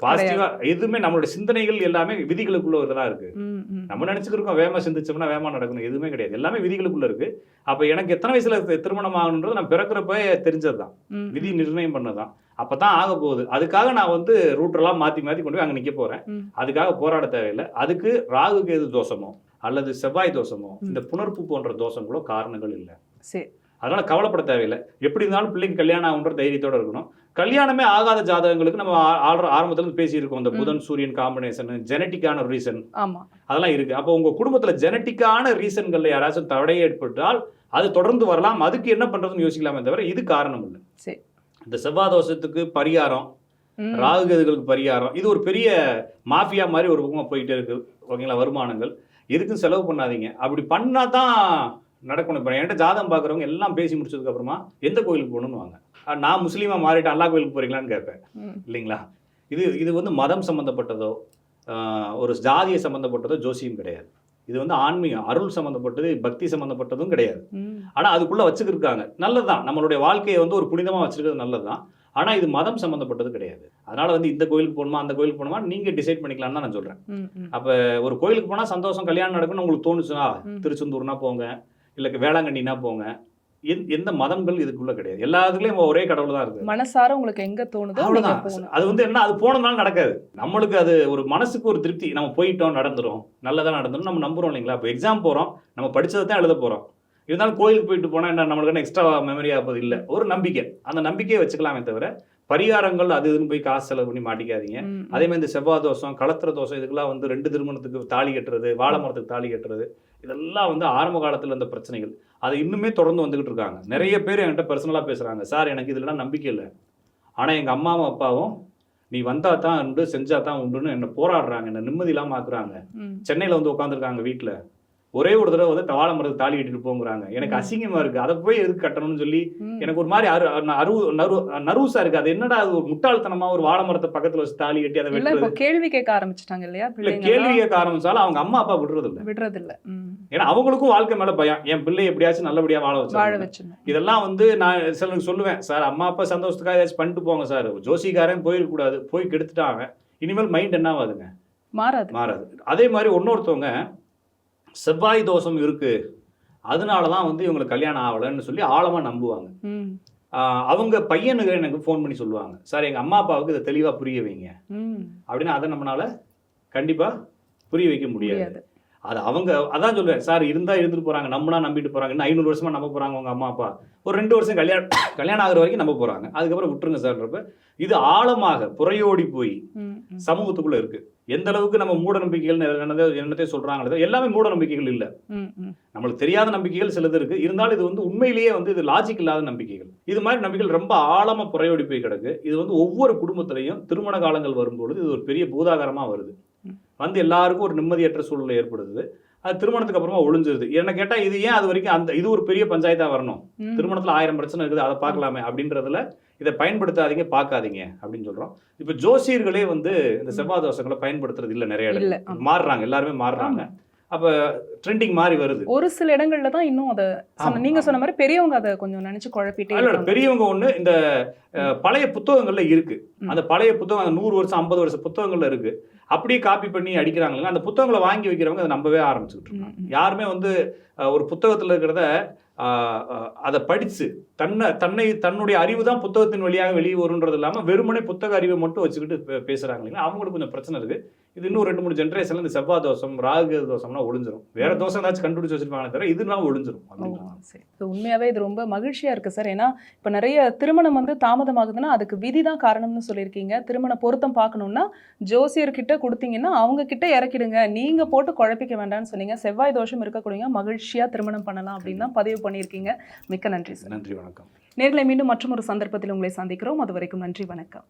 Speaker 1: பாசிட்டிவா எதுவுமே நம்மளுடைய சிந்தனைகள் எல்லாமே விதிகளுக்குள்ள இதெல்லாம் இருக்கு. நம்ம நினைச்சுக்கிருக்கோம் வேகமா சிந்திச்சோம்னா வேகமா நடக்கணும் எதுவுமே கிடையாது. எல்லாமே விதிகளுக்குள்ள இருக்கு. அப்ப எனக்கு எத்தனை வயசுல திருமணம் ஆகணுன்றது நான் பிறக்கிறப்ப தெரிஞ்சதுதான். விதி நிர்ணயம் பண்ணதான் அப்பதான் ஆக போகுது. அதுக்காக நான் வந்து ரூட்டெல்லாம் மாத்தி மாத்தி கொண்டு போய் அங்க நிக்க போறேன். அதுக்காக போராட தேவையில்லை. அதுக்கு ராகு கேது தோஷமோ அல்லது செவ்வாய் தோஷமோ. இந்த புணர்ப்பு போன்ற தோஷங்களோ காரணங்கள் இல்லை.
Speaker 2: சரி
Speaker 1: அதனால கவலைப்பட தேவையில்லை. எப்படி இருந்தாலும் பிள்ளைக்கு கல்யாணம் ஆகுன்ற தைரியத்தோட இருக்கணும். கல்யாணமே ஆகாத ஜாதகங்களுக்கு நம்ம ஆ- ஆல்ரெ- ஆரம்பத்துல இருந்து பேசியிருக்கோம். இந்த
Speaker 2: ம்.
Speaker 1: புதன் சூரியன் காம்பினேஷன் ஜெனட்டிக்கான ரீசன் அதெல்லாம் இருக்கு. அப்போ உங்க குடும்பத்துல ஜெனட்டிக்கான ரீசன்கள்ல யாராச்சும் தடை ஏற்பட்டால் அது தொடர்ந்து வரலாம். அதுக்கு என்ன பண்றதுன்னு யோசிக்கலாமே தவிர இது காரணம் இல்லை.
Speaker 2: சரி.
Speaker 1: இந்த செவ்வாய் தோஷத்துக்கு பரிகாரம்
Speaker 2: ம்.
Speaker 1: ராகுகேதுகளுக்கு பரிகாரம் இது ஒரு பெரிய மாஃபியா மாதிரி ஒரு பக்கமா போயிட்டே இருக்கு. ஓகேங்களா? வருமானங்கள். எதுக்கும் செலவு பண்ணாதீங்க. அப்படி பண்ணா தான் நடக்கணும். இப்போ என்கிட்ட ஜாதகம் பார்க்குறவங்க எல்லாம் பேசி முடிச்சதுக்கு அப்புறமா எந்த கோயிலுக்கு போகணும்னு வாங்க. நான் முஸ்லீமா மாறிட்டு அல்லா கோயிலுக்கு போறீங்களான்னு கேட்பேன். இல்லைங்களா? இது இது வந்து மதம் சம்மந்தப்பட்டதோ ஆஹ் ஒரு ஜாதிய சம்மந்தப்பட்டதோ ஜோசியம் கிடையாது. இது வந்து ஆன்மீகம் அருள் சம்மந்தப்பட்டது பக்தி சம்மந்தப்பட்டதும் கிடையாது. ஆனா அதுக்குள்ள வச்சுக்கிருக்காங்க. நல்லதுதான். நம்மளுடைய வாழ்க்கையை வந்து ஒரு புனிதமா வச்சிருக்கிறது நல்லதுதான். ஆனால் இது மதம் சம்மந்தப்பட்டது கிடையாது. அதனால வந்து இந்த கோயிலுக்கு போகணுமா அந்த கோயிலுக்கு போகணுமா நீங்கள் டிசைட் பண்ணிக்கலாம்னு தான் நான் சொல்கிறேன்
Speaker 2: ம், ம்.
Speaker 1: ஒரு கோயிலுக்கு போனால் சந்தோஷம் கல்யாணம் நடக்கும்னு உங்களுக்கு தோணுச்சுனா
Speaker 2: ம்.
Speaker 1: திருச்செந்தூர்னா போங்க. இல்லை வேளாங்கண்ணினா போங்க. எந்த- மதங்கள் இதுக்குள்ள கிடையாது. எல்லாத்துலயும் ஒரே கடவுள் தான் இருக்கு
Speaker 2: மனசார உங்களுக்கு எங்க தோணுதோ
Speaker 1: அவ்வளவுதான். அது வந்து என்ன அது போனதுனால நடக்காது. நம்மளுக்கு அது ஒரு மனசுக்கு ஒரு திருப்தி. நம்ம போயிட்டோம் நடந்துரும் நல்லதா நடந்துரும் நம்ம நம்புறோம் இல்லைங்களா? இப்போ எக்ஸாம் போறோம். நம்ம படிச்சதை தான் எழுத போறோம். இருந்தாலும் கோயிலுக்கு போயிட்டு போனா என்ன நம்மளுக்கு என்ன எக்ஸ்ட்ரா மெமரி ஆகுது இல்லை. ஒரு நம்பிக்கை. அந்த நம்பிக்கையை வச்சுக்கலாமே தவிர பரிகாரங்கள் அது இதுன்னு போய் காசு செலவு பண்ணி மாட்டிக்காதீங்க. அதே மாதிரி இந்த செவ்வாய் தோஷம் களத்திர தோஷம் இதுக்கெல்லாம் வந்து ரெண்டு திருமணத்துக்கு தாலி கட்டுறது வாழை மரத்துக்கு தாலி கட்டுறது இதெல்லாம் வந்து ஆரம்ப காலத்துல இருந்த பிரச்சனைகள். அது இன்னுமே தொடர்ந்து வந்துகிட்டு இருக்காங்க. நிறைய பேர் என்கிட்ட பர்சனலாக பேசுறாங்க. சார் எனக்கு இதெல்லாம் நம்பிக்கை இல்லை. ஆனா எங்க அம்மாவும் அப்பாவும் நீ வந்தா தான் உண்டு செஞ்சா தான் உண்டுன்னு என்ன போராடுறாங்க. என்ன நிம்மதி இல்லாம ஆக்குறாங்க. சென்னையில வந்து உட்காந்துருக்காங்க வீட்டுல ஒரே ஒரு தடவை வந்து வாழை மரத்துக்கு தாலி கட்டிட்டு போங்கிறாங்க. எனக்கு. அசிங்கமா இருக்கு. அதை போய் எதுக்கு கட்டணும்னு சொல்லி. எனக்கு ஒரு மாதிரி அரு அரு நரு நர்வஸா இருக்கு. அது என்னடா அது ஒரு முட்டாள்தனமா ஒரு வாழை மரத்தை பக்கத்துல வச்சு தாலி கட்டி அதை வெட்டுறது?
Speaker 2: கேள்வி கேட்க ஆரம்பிச்சிட்டாங்க இல்லையா
Speaker 1: இல்ல கேள்வி கேட்க ஆரம்பிச்சாலும் அவங்க அம்மா அப்பா விடுறது இல்ல.
Speaker 2: விடுறது இல்ல.
Speaker 1: ஏன்னா அவங்களுக்கும் வாழ்க்கை மேல பயம். என் பிள்ளை எப்படியாச்சும் நல்லபடியா வாழ
Speaker 2: வாழ
Speaker 1: வச்சு இதெல்லாம் வந்து நான் சிலருக்கு சொல்லுவேன். சார் அம்மா அப்பா சந்தோஷத்துக்காக ஏதாச்சும் பண்ணிட்டு போங்க சார். ஜோசிக்காரன் போயிருக்க கூடாது போய் கெடுத்துட்டாங்க இனிமேல் மைண்ட் என்ன ஆகுதுங்க?
Speaker 2: மாறாது.
Speaker 1: மாறாது. அதே மாதிரி இன்னொருத்தவங்க செவ்வாய் தோஷம் இருக்கு. அதனால தான் வந்து இவங்களுக்கு கல்யாணம் ஆகலைன்னு சொல்லி ஆழமா நம்புவாங்க. அவங்க பையனுக்கு எனக்கு ஃபோன் பண்ணி சொல்லுவாங்க. சார் எங்க அம்மா அப்பாவுக்கு இதை தெளிவா புரிய வைங்க. அப்படின்னு அதை நம்மளால கண்டிப்பா புரிய வைக்க முடியாது. அது அவங்க அதான் சொல்லுவேன் சார் இருந்தா இருந்துட்டு போறாங்க. நம்பினா நம்பிட்டு போறாங்க. இன்னும் ஐநூறு வருஷமா நம்ப போறாங்க உங்க அம்மா அப்பா. ஒரு ரெண்டு வருஷம் கல்யாணம் கல்யாணம் ஆகுற வரைக்கும் நம்ப போறாங்க. அதுக்கப்புறம் விட்டுருங்க சார்ன்றப்ப இது ஆழமாக புறையோடி போய். சமூகத்துக்குள்ள இருக்கு. எந்த அளவுக்கு நம்ம மூட நம்பிக்கைகள் என்னதோ என்னத்தை சொல்றாங்களோ எல்லாமே மூட நம்பிக்கைகள் இல்ல. நம்மளுக்கு தெரியாத நம்பிக்கைகள் சிலது இருக்கு. இருந்தாலும் இது வந்து உண்மையிலேயே வந்து இது லாஜிக் இல்லாத நம்பிக்கைகள். இது மாதிரி நம்பிக்கைகள் ரொம்ப ஆழமா புறையோடி போய் கிடக்கு. இது வந்து ஒவ்வொரு குடும்பத்திலையும் திருமண காலங்கள் வரும்பொழுது இது ஒரு பெரிய பூதாகரமா வருது. வந்து எல்லாருக்கும் ஒரு நிம்மதியற்ற சூழ்நிலை ஏற்படுது. அது திருமணத்துக்கு அப்புறமா ஒளிஞ்சிருது என்ன கேட்டா இது ஏன் அது வரைக்கும் அந்த இது ஒரு பெரிய பஞ்சாயத்தா வரணும். திருமணத்துல ஆயிரம் பிரச்சனை இருக்குது அதை பார்க்கலாமே அப்படின்றதுல இதை பயன்படுத்தாதீங்க பார்க்காதீங்க அப்படின்னு சொல்றோம். இப்ப ஜோசியர்களே வந்து இந்த செவ்வாய் தோஷங்களை பயன்படுத்துறது இல்ல நிறைய
Speaker 2: ஆமா.
Speaker 1: மாறுறாங்க எல்லாருமே மாறுறாங்க. அப்ப ட்ரெண்டிங் மாறி வருது.
Speaker 2: ஒரு சில இடங்கள்ல தான் இன்னும் அத நீங்க. சொன்ன மாதிரி பெரியவங்க அதை கொஞ்சம் நினைச்சு குழப்பிட்டே
Speaker 1: இல்ல, பெரியவங்க ஒண்ணு இந்த பழைய புத்தகங்கள்ல இருக்கு. அந்த பழைய புத்தகம் நூறு வருஷம் ஐம்பது வருஷம் புத்தகங்கள்ல இருக்கு. அப்படியே காப்பி பண்ணி அடிக்கிறாங்க அந்த புத்தகங்களை வாங்கி வைக்கிறவங்க அதை நம்பவே ஆரம்பிச்சுக்கிட்டு இருக்காங்க. யாருமே வந்து ஒரு புத்தகத்துல இருக்கிறத அதை படிச்சு தன்னை தன்னை தன்னுடைய அறிவு தான் புத்தகத்தின் வழியாக வெளியே வருன்றது இல்லாம வெறுமனே புத்தக அறிவை மட்டும் வச்சுக்கிட்டு பே- பேசுறாங்க இல்லைங்களா? அவங்களுக்கு கொஞ்சம் பிரச்சனை இருக்கு. இது இன்னும் ரெண்டு மூணு ஜென்ரேஷன்ல இந்த செவ்வாய் தோஷம் ராகு தோஷம்னா ஒளிஞ்சிரும். வேற தோஷம் ஏதாச்சும் கண்டுபிடிச்சு வச்சிருப்பாங்க தவிர இதுலாம் ஒளிஞ்சிரும்
Speaker 2: ஓ,
Speaker 1: அப்படின்றாங்க.
Speaker 2: உண்மையாவே இது ரொம்ப மகிழ்ச்சியா இருக்கு சார். ஏன்னா இப்ப நிறைய திருமணம் வந்து தாமதமாகுதுன்னா அதுக்கு விதி தான் காரணம்னு சொல்லியிருக்கீங்க. திருமண பொருத்தம் பார்க்கணும்னா ஜோசியர்கிட்ட கொடுத்தீங்கன்னா அவங்க கிட்ட இறக்கிடுங்க. நீங்க போட்டு குழப்பிக்க வேண்டாம்னு சொன்னீங்க. செவ்வாய் தோஷம் இருக்கக்கூடிய மகிழ்ச்சியா திருமணம் பண்ணலாம் அப்படின்னு தான் பதிவு பண்ணியிருக்கீங்க. மிக்க நன்றி சார்.
Speaker 1: நன்றி வணக்கம்.
Speaker 2: நேர்களை மீண்டும் மற்றும் ஒரு சந்தர்ப்பத்தில் உங்களை சந்திக்கிறோம். அது வரைக்கும் நன்றி வணக்கம்.